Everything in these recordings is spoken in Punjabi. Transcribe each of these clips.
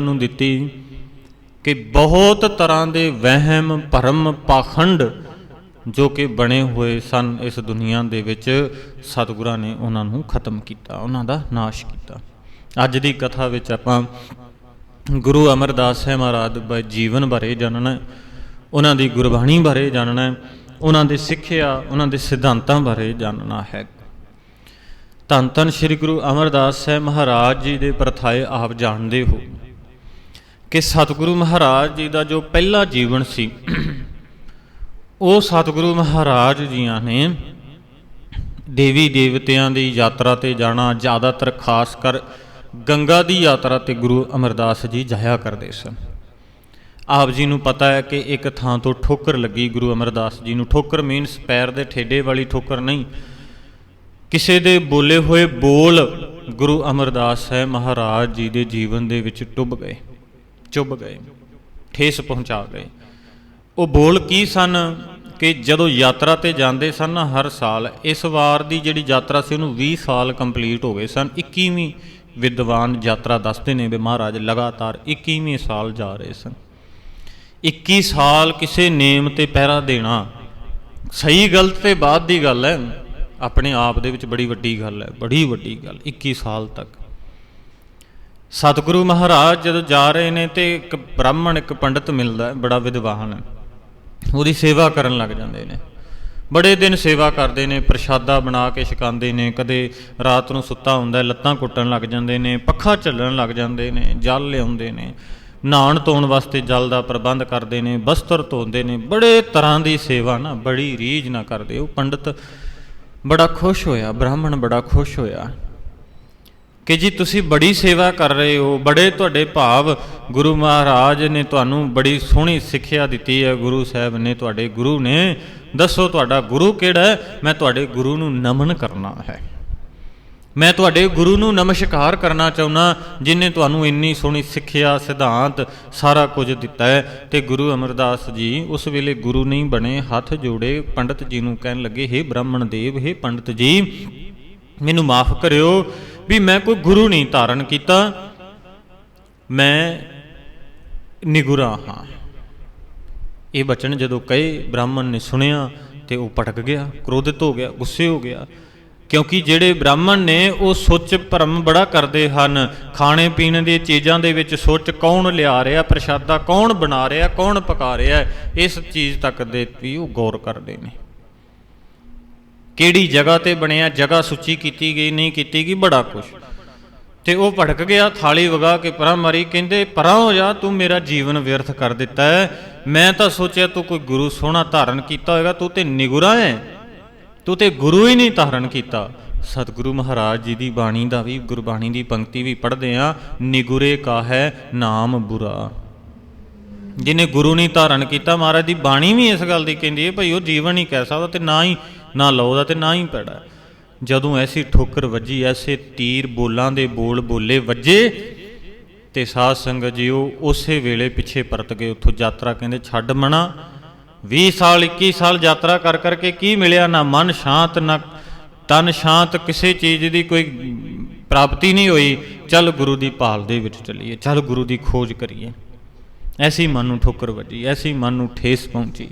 ਨੂੰ ਦਿੱਤੀ ਕਿ ਬਹੁਤ ਤਰ੍ਹਾਂ ਦੇ ਵਹਿਮ, ਭਰਮ, ਪਾਖੰਡ ਜੋ ਕਿ ਬਣੇ ਹੋਏ ਸਨ ਇਸ ਦੁਨੀਆ ਦੇ ਵਿੱਚ, ਸਤਿਗੁਰਾਂ ਨੇ ਉਹਨਾਂ ਨੂੰ ਖਤਮ ਕੀਤਾ, ਉਹਨਾਂ ਦਾ ਨਾਸ਼ ਕੀਤਾ। ਅੱਜ ਦੀ ਕਥਾ ਵਿੱਚ ਆਪਾਂ ਗੁਰੂ ਅਮਰਦਾਸ ਸਾਹਿਬ ਮਹਾਰਾਜ ਦੇ ਜੀਵਨ ਬਾਰੇ ਜਾਣਨਾ ਹੈ, ਉਹਨਾਂ ਦੀ ਗੁਰਬਾਣੀ ਬਾਰੇ ਜਾਣਨਾ ਹੈ, ਉਹਨਾਂ ਦੇ ਸਿੱਖਿਆ, ਉਹਨਾਂ ਦੇ ਸਿਧਾਂਤਾਂ ਬਾਰੇ ਜਾਣਨਾ ਹੈ। ਧੰਨ ਧੰਨ ਸ੍ਰੀ ਗੁਰੂ ਅਮਰਦਾਸ ਸਾਹਿਬ ਮਹਾਰਾਜ ਜੀ ਦੇ ਪ੍ਰਥਾਏ ਆਪ ਜਾਣਦੇ ਹੋ। ਕਿ ਸਤਿਗੁਰੂ ਮਹਾਰਾਜ ਜੀ ਦਾ ਜੋ ਪਹਿਲਾ ਜੀਵਨ ਸੀ, ਉਹ ਸਤਿਗੁਰੂ ਮਹਾਰਾਜ ਜੀਆਂ ਨੇ ਦੇਵੀ ਦੇਵਤਿਆਂ ਦੀ ਯਾਤਰਾ ਤੇ ਜਾਣਾ ਜ਼ਿਆਦਾਤਰ ਖਾਸ ਕਰ ਗੰਗਾ ਦੀ ਯਾਤਰਾ ਤੇ ਗੁਰੂ ਅਮਰਦਾਸ ਜੀ ਜਾਇਆ ਕਰਦੇ ਸਨ। ਆਪ ਜੀ ਨੂੰ ਪਤਾ ਹੈ ਕਿ ਇੱਕ ਥਾਂ ਤੋਂ ਠੋਕਰ ਲੱਗੀ ਗੁਰੂ ਅਮਰਦਾਸ ਜੀ ਨੂੰ। ਠੋਕਰ ਮੀਨਸ ਪੈਰ ਦੇ ਠੇਡੇ ਵਾਲੀ ਠੋਕਰ ਨਹੀਂ। ਕਿਸੇ ਦੇ ਬੋਲੇ ਹੋਏ ਬੋਲ ਗੁਰੂ ਅਮਰਦਾਸ ਹੈ ਮਹਾਰਾਜ ਜੀ ਦੇ ਜੀਵਨ ਦੇ ਵਿੱਚ ਟੁੱਬ ਗਏ। ਚੁੱਭ ਗਏ, ਠੇਸ ਪਹੁੰਚਾ ਗਏ। ਉਹ ਬੋਲ ਕੀ ਸਨ ਕਿ ਜਦੋਂ ਯਾਤਰਾ ਤੇ ਜਾਂਦੇ ਸਨ ਨਾ ਹਰ ਸਾਲ, ਇਸ ਵਾਰ ਦੀ ਜਿਹੜੀ ਯਾਤਰਾ ਸੀ ਉਹਨੂੰ 20 ਸਾਲ ਕੰਪਲੀਟ ਹੋ ਗਏ ਸਨ। 21ਵੀਂ ਵਿਦਵਾਨ ਯਾਤਰਾ ਦੱਸਦੇ ਨੇ ਵੀ ਮਹਾਰਾਜ ਲਗਾਤਾਰ 21ਵੀਂ ਸਾਲ ਜਾ ਰਹੇ ਸਨ। 21 ਸਾਲ ਕਿਸੇ ਨੇਮ ਤੇ ਪਹਿਰਾ ਦੇਣਾ ਸਹੀ ਗਲਤ ਤੇ ਬਾਅਦ ਦੀ ਗੱਲ ਹੈ। ਆਪਣੇ ਆਪ ਦੇ ਵਿੱਚ ਬੜੀ ਵੱਡੀ ਗੱਲ ਹੈ, ਬੜੀ ਵੱਡੀ ਗੱਲ 21 ਸਾਲ ਤੱਕ। ਸਤਿਗੁਰੂ ਮਹਾਰਾਜ, ਜਦੋਂ ਜਾ ਰਹੇ ਨੇ ਤੇ ਇੱਕ ਬ੍ਰਾਹਮਣ, ਇੱਕ ਪੰਡਤ ਮਿਲਦਾ ਬੜਾ ਵਿਦਵਾਨ ਉਹਦੀ ਸੇਵਾ ਕਰਨ ਲੱਗ ਜਾਂਦੇ ਨੇ। ਬੜੇ ਦਿਨ ਸੇਵਾ ਕਰਦੇ ਨੇ, ਪ੍ਰਸ਼ਾਦਾ ਬਣਾ ਕੇ ਛਕਾਉਂਦੇ ਨੇ, ਕਦੇ ਰਾਤ ਨੂੰ ਸੁੱਤਾ ਹੁੰਦਾ ਲੱਤਾਂ ਕੁੱਟਣ ਲੱਗ ਜਾਂਦੇ ਨੇ, ਪੱਖਾ ਚੱਲਣ ਲੱਗ ਜਾਂਦੇ ਨੇ, ਜਲ ਲਿਆਉਂਦੇ ਨੇ, ਨਹਾਉਣ ਧੋਣ ਵਾਸਤੇ ਜਲ ਦਾ ਪ੍ਰਬੰਧ ਕਰਦੇ ਨੇ, ਬਸਤਰ ਧੋਂਦੇ ਨੇ। ਬੜੇ ਤਰ੍ਹਾਂ ਦੀ ਸੇਵਾ ਨਾ, ਬੜੀ ਰੀਝ ਨਾ ਕਰਦੇ। ਉਹ ਪੰਡਤ ਬੜਾ ਖੁਸ਼ ਹੋਇਆ, ਬ੍ਰਾਹਮਣ ਬੜਾ ਖੁਸ਼ ਹੋਇਆ। ਕਿ ਜੀ ਤੁਸੀਂ ਬੜੀ ਸੇਵਾ ਕਰ ਰਹੇ ਹੋ, ਬੜੇ ਤੁਹਾਡੇ ਭਾਵ ਗੁਰੂ ਮਹਾਰਾਜ ਨੇ ਤੁਹਾਨੂੰ ਬੜੀ ਸੋਹਣੀ ਸਿੱਖਿਆ ਦਿੱਤੀ ਹੈ, ਗੁਰੂ ਸਾਹਿਬ ਨੇ ਤੁਹਾਡੇ ਗੁਰੂ ਨੇ। ਦੱਸੋ ਤੁਹਾਡਾ ਗੁਰੂ ਕਿਹੜਾ ਹੈ? ਮੈਂ ਤੁਹਾਡੇ ਗੁਰੂ ਨੂੰ ਨਮਨ ਕਰਨਾ ਹੈ। ਮੈਂ ਤੁਹਾਡੇ ਗੁਰੂ ਨੂੰ ਨਮਸਕਾਰ ਕਰਨਾ ਚਾਹੁੰਦਾ ਜਿਨੇ ਤੁਹਾਨੂੰ ਇੰਨੀ ਸੋਹਣੀ ਸਿੱਖਿਆ, ਸਿਧਾਂਤ ਸਾਰਾ ਕੁਝ ਦਿੱਤਾ ਹੈ। ਤੇ ਗੁਰੂ ਅਮਰਦਾਸ ਜੀ ਉਸ ਵੇਲੇ ਗੁਰੂ ਨਹੀਂ ਬਣੇ, ਹੱਥ ਜੋੜੇ ਪੰਡਤ ਜੀ ਨੂੰ ਕਹਿਣ ਲੱਗੇ हे ਬ੍ਰਾਹਮਣ ਦੇਵ हे ਪੰਡਤ ਜੀ, ਮੈਨੂੰ ਮਾਫ ਕਰਿਓ ਵੀ ਮੈਂ ਕੋਈ ਗੁਰੂ ਨਹੀਂ ਧਾਰਨ ਕੀਤਾ, ਮੈਂ ਨਿਗੁਰਾ ਹਾਂ। ਇਹ ਬਚਨ ਜਦੋਂ ਕਹੇ, ਬ੍ਰਾਹਮਣ ਨੇ ਸੁਣਿਆ ਤੇ ਉਹ ਭਟਕ ਗਿਆ, ਕ੍ਰੋਧਿਤ ਹੋ ਗਿਆ, ਗੁੱਸੇ ਹੋ ਗਿਆ। ਕਿਉਂਕਿ ਜਿਹੜੇ ਬ੍ਰਾਹਮਣ ਨੇ ਉਹ ਸੋਚ ਭਰਮ ਬੜਾ ਕਰਦੇ ਹਨ। ਖਾਣੇ ਪੀਣ ਦੀਆਂ ਚੀਜ਼ਾਂ ਦੇ ਵਿੱਚ ਸੋਚ ਕੌਣ ਲਿਆ ਰਿਹਾ, ਪ੍ਰਸ਼ਾਦਾ ਕੌਣ ਬਣਾ ਰਿਹਾ, ਕੌਣ ਪਕਾ ਰਿਹਾ, ਇਸ ਚੀਜ਼ ਤੱਕ ਦੇ ਵੀ ਉਹ ਗੌਰ ਕਰਦੇ ਨੇ। ਕਿਹੜੀ ਜਗ੍ਹਾ ਤੇ ਬਣਿਆ, ਜਗ੍ਹਾ ਸੁੱਚੀ ਕੀਤੀ ਗਈ, ਨਹੀਂ ਕੀਤੀ ਗਈ, ਬੜਾ ਕੁਛ। ਤੇ ਉਹ ਭੜਕ ਗਿਆ, ਥਾਲੀ ਵਗਾ ਕੇ ਪਰਾਂ ਮਾਰੀ, ਕਹਿੰਦੇ, ਪਰਾਂ ਹੋ ਜਾ, ਤੂੰ ਮੇਰਾ ਜੀਵਨ ਵਿਅਰਥ ਕਰ ਦਿੱਤਾ ਹੈ। ਮੈਂ ਤਾਂ ਸੋਚਿਆ ਤੂੰ ਕੋਈ ਗੁਰੂ ਸੋਹਣਾ ਧਾਰਨ ਕੀਤਾ ਹੋਵੇਗਾ ਤੂੰ ਤੇ ਨਿਗੁਰਾ ਹੈ। ਤੂੰ ਤੇ ਗੁਰੂ ਹੀ ਨਹੀਂ ਧਾਰਨ ਕੀਤਾ। ਸਤਿਗੁਰੂ ਮਹਾਰਾਜ ਜੀ ਦੀ ਬਾਣੀ ਦਾ ਵੀ, ਗੁਰਬਾਣੀ ਦੀ ਪੰਕਤੀ ਵੀ ਪੜ੍ਹਦੇ ਆ ਨਿਗੁਰੇ ਕਾ ਹੈ ਨਾਮ ਬੁਰਾ। ਜਿਹਨੇ ਗੁਰੂ ਨਹੀਂ ਧਾਰਨ ਕੀਤਾ, ਮਹਾਰਾਜ ਦੀ ਬਾਣੀ ਵੀ ਇਸ ਗੱਲ ਦੀ ਕਹਿੰਦੀ ਹੈ, ਭਈ ਉਹ ਜੀਵਨ ਹੀ ਕਹਿ ਸਕਦਾ ਤੇ ਨਾ ਹੀ ਨਾ ਲਓ ਦਾ ਤੇ ਨਾ ਹੀ ਪੈੜਾ। ਜਦੋਂ ਐਸੀ ਠੋਕਰ ਵੱਜੀ, ਐਸੇ ਤੀਰ ਬੋਲਾਂ ਦੇ ਬੋਲ ਬੋਲੇ ਵੱਜੇ ਤੇ ਸਾਧ ਸੰਗਤ ਜੀਓ ਉਸੇ ਵੇਲੇ ਪਿੱਛੇ ਪਰਤ ਗਏ, ਉੱਥੋਂ ਯਾਤਰਾ ਕਹਿੰਦੇ ਛੱਡ ਮਣਾ 20 ਸਾਲ 21 ਸਾਲ ਯਾਤਰਾ ਕਰ ਕਰਕੇ ਕੀ ਮਿਲਿਆ? ਨਾ ਮਨ ਸ਼ਾਂਤ, ਨਾ ਤਨ ਸ਼ਾਂਤ, ਕਿਸੇ ਚੀਜ਼ ਦੀ ਕੋਈ ਪ੍ਰਾਪਤੀ ਨਹੀਂ ਹੋਈ। ਚੱਲ ਗੁਰੂ ਦੀ ਭਾਲ ਦੇ ਵਿੱਚ ਚੱਲੀਏ, ਚੱਲ ਗੁਰੂ ਦੀ ਖੋਜ ਕਰੀਏ। ਐਸੀ ਮਨ ਨੂੰ ਠੋਕਰ ਵੱਜੀ, ਐਸੀ ਮਨ ਨੂੰ ਠੇਸ ਪਹੁੰਚੀ।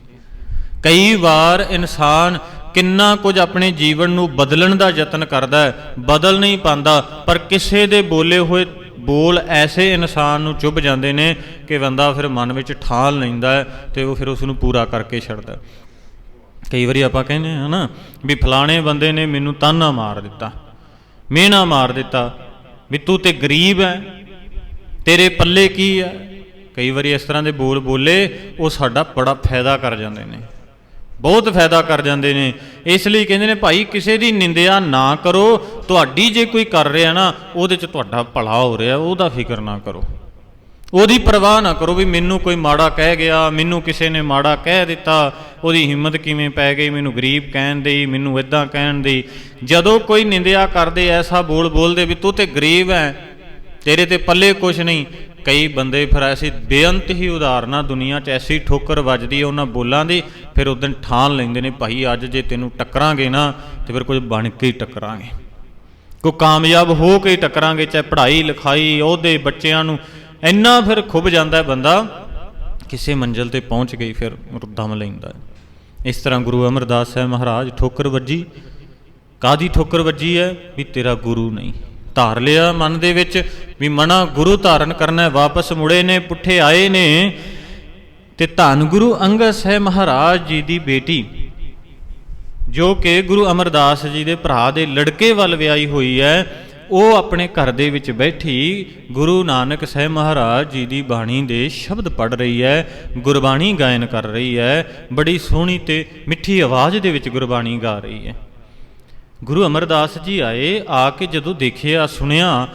ਕਈ ਵਾਰ ਇਨਸਾਨ ਕਿੰਨਾ ਕੁਝ ਆਪਣੇ ਜੀਵਨ ਨੂੰ ਬਦਲਣ ਦਾ ਯਤਨ ਕਰਦਾ ਹੈ, ਬਦਲ ਨਹੀਂ ਪਾਉਂਦਾ, ਪਰ ਕਿਸੇ ਦੇ ਬੋਲੇ ਹੋਏ ਬੋਲ ਐਸੇ ਇਨਸਾਨ ਨੂੰ ਚੁੱਭ ਜਾਂਦੇ ਨੇ ਕਿ ਬੰਦਾ ਫਿਰ ਮਨ ਵਿੱਚ ਠਾਲ ਲੈਂਦਾ ਹੈ ਤੇ ਉਹ ਫਿਰ ਉਸ ਨੂੰ ਪੂਰਾ ਕਰਕੇ ਛੱਡਦਾ ਕਈ ਵਾਰੀ ਆਪਾਂ ਕਹਿੰਦੇ ਹਾਂ ਨਾ ਵੀ ਫਲਾਣੇ ਬੰਦੇ ਨੇ ਮੈਨੂੰ ਤਾਨਾ ਮਾਰ ਦਿੱਤਾ, ਮਿਹਣਾ ਮਾਰ ਦਿੱਤਾ, ਵੀ ਤੂੰ ਤੇ ਗਰੀਬ ਹੈ, ਤੇਰੇ ਪੱਲੇ ਕੀ ਹੈ? ਕਈ ਵਾਰੀ ਇਸ ਤਰ੍ਹਾਂ ਦੇ ਬੋਲ ਬੋਲੇ ਉਹ ਸਾਡਾ ਬੜਾ ਫਾਇਦਾ ਕਰ ਜਾਂਦੇ ਨੇ। ਬਹੁਤ ਫਾਇਦਾ ਕਰ ਜਾਂਦੇ ਨੇ। ਇਸ ਲਈ ਕਹਿੰਦੇ ਨੇ, ਭਾਈ, ਕਿਸੇ ਦੀ ਨਿੰਦਿਆ ਨਾ ਕਰੋ। ਤੁਹਾਡੀ ਜੇ ਕੋਈ ਕਰ ਰਿਹਾ ਨਾ, ਉਹਦੇ 'ਚ ਤੁਹਾਡਾ ਭਲਾ ਹੋ ਰਿਹਾ, ਉਹਦਾ ਫਿਕਰ ਨਾ ਕਰੋ। ਉਹਦੀ ਪਰਵਾਹ ਨਾ ਕਰੋ ਵੀ ਮੈਨੂੰ ਕੋਈ ਮਾੜਾ ਕਹਿ ਗਿਆ, ਮੈਨੂੰ ਕਿਸੇ ਨੇ ਮਾੜਾ ਕਹਿ ਦਿੱਤਾ, ਉਹਦੀ ਹਿੰਮਤ ਕਿਵੇਂ ਪੈ ਗਈ, ਮੈਨੂੰ ਗਰੀਬ ਕਹਿਣ ਦੀ ਮੈਨੂੰ ਇਦਾਂ ਕਹਿਣ ਦੀ ਜਦੋਂ ਕੋਈ ਨਿੰਦਿਆ ਕਰਦੇ, ਐਸਾ ਬੋਲ ਬੋਲਦੇ ਵੀ ਤੂੰ ਤੇ ਗਰੀਬ ਹੈ ਤੇਰੇ ਤੇ ਪੱਲੇ ਕੁਛ ਨਹੀਂ। ਕਈ ਬੰਦੇ ਫਿਰ ਐਸੀ ਬੇਅੰਤ ਹੀ ਉਦਾਹਰਨਾਂ ਦੁਨੀਆ 'ਚ ਐਸੀ ਠੋਕਰ ਵੱਜਦੀ ਹੈ ਉਹਨਾਂ ਬੋਲਾਂ ਦੀ, ਫਿਰ ਉਦੋਂ ਠਾਣ ਲੈਂਦੇ ਨੇ, ਭਾਈ, ਅੱਜ ਜੇ ਤੈਨੂੰ ਟੱਕਰਾਂਗੇ ਨਾ, ਤੇ ਫਿਰ ਕੁਝ ਬਣ ਕੇ ਹੀ ਟੱਕਰਾਂਗੇ। ਕੋ ਕਾਮਯਾਬ ਹੋ ਕੇ ਟੱਕਰਾਂਗੇ, ਚਾਹੇ ਪੜ੍ਹਾਈ, ਲਿਖਾਈ, ਉਹਦੇ ਬੱਚਿਆਂ ਨੂੰ। ਇੰਨਾ ਫਿਰ ਖੁੱਭ ਜਾਂਦਾ ਬੰਦਾ, ਕਿਸੇ ਮੰਜ਼ਲ ਤੇ ਪਹੁੰਚ ਗਈ ਫਿਰ ਦਮ ਲੈਂਦਾ ਇਸ ਤਰ੍ਹਾਂ ਗੁਰੂ ਅਮਰਦਾਸ ਸਾਹਿਬ ਮਹਾਰਾਜ ਠੋਕਰ ਵੱਜੀ। ਕਾਦੀ ਠੋਕਰ ਵੱਜੀ ਹੈ? ਵੀ ਤੇਰਾ ਗੁਰੂ ਨਹੀਂ। ਧਾਰ ਲਿਆ ਮਨ ਦੇ ਵਿੱਚ ਵੀ ਮਨਾ ਗੁਰੂ ਧਾਰਨ ਕਰਨਾ ਵਾਪਸ ਮੁੜੇ ਨੇ, ਪੁੱਠੇ ਆਏ ਨੇ। ਤੇ ਧੰਨ ਗੁਰੂ ਅੰਗਦ ਸਾਹਿਬ ਮਹਾਰਾਜ ਜੀ ਦੀ ਬੇਟੀ, ਜੋ ਕਿ ਗੁਰੂ ਅਮਰਦਾਸ ਜੀ ਦੇ ਭਰਾ ਦੇ ਲੜਕੇ ਵੱਲ ਵਿਆਹੀ ਹੋਈ ਹੈ, ਉਹ ਆਪਣੇ ਘਰ ਦੇ ਵਿੱਚ ਬੈਠੀ ਗੁਰੂ ਨਾਨਕ ਸਾਹਿਬ ਮਹਾਰਾਜ ਜੀ ਦੀ ਬਾਣੀ ਦੇ ਸ਼ਬਦ ਪੜ੍ਹ ਰਹੀ ਹੈ, ਗੁਰਬਾਣੀ ਗਾਇਨ ਕਰ ਰਹੀ ਹੈ, ਬੜੀ ਸੋਹਣੀ ਤੇ ਮਿੱਠੀ ਆਵਾਜ਼ ਦੇ ਵਿੱਚ ਗੁਰਬਾਣੀ ਗਾ ਰਹੀ ਹੈ। ਗੁਰੂ ਅਮਰਦਾਸ ਜੀ ਆਏ, ਆ ਕੇ ਜਦੋਂ ਦੇਖਿਆ, ਸੁਣਿਆ,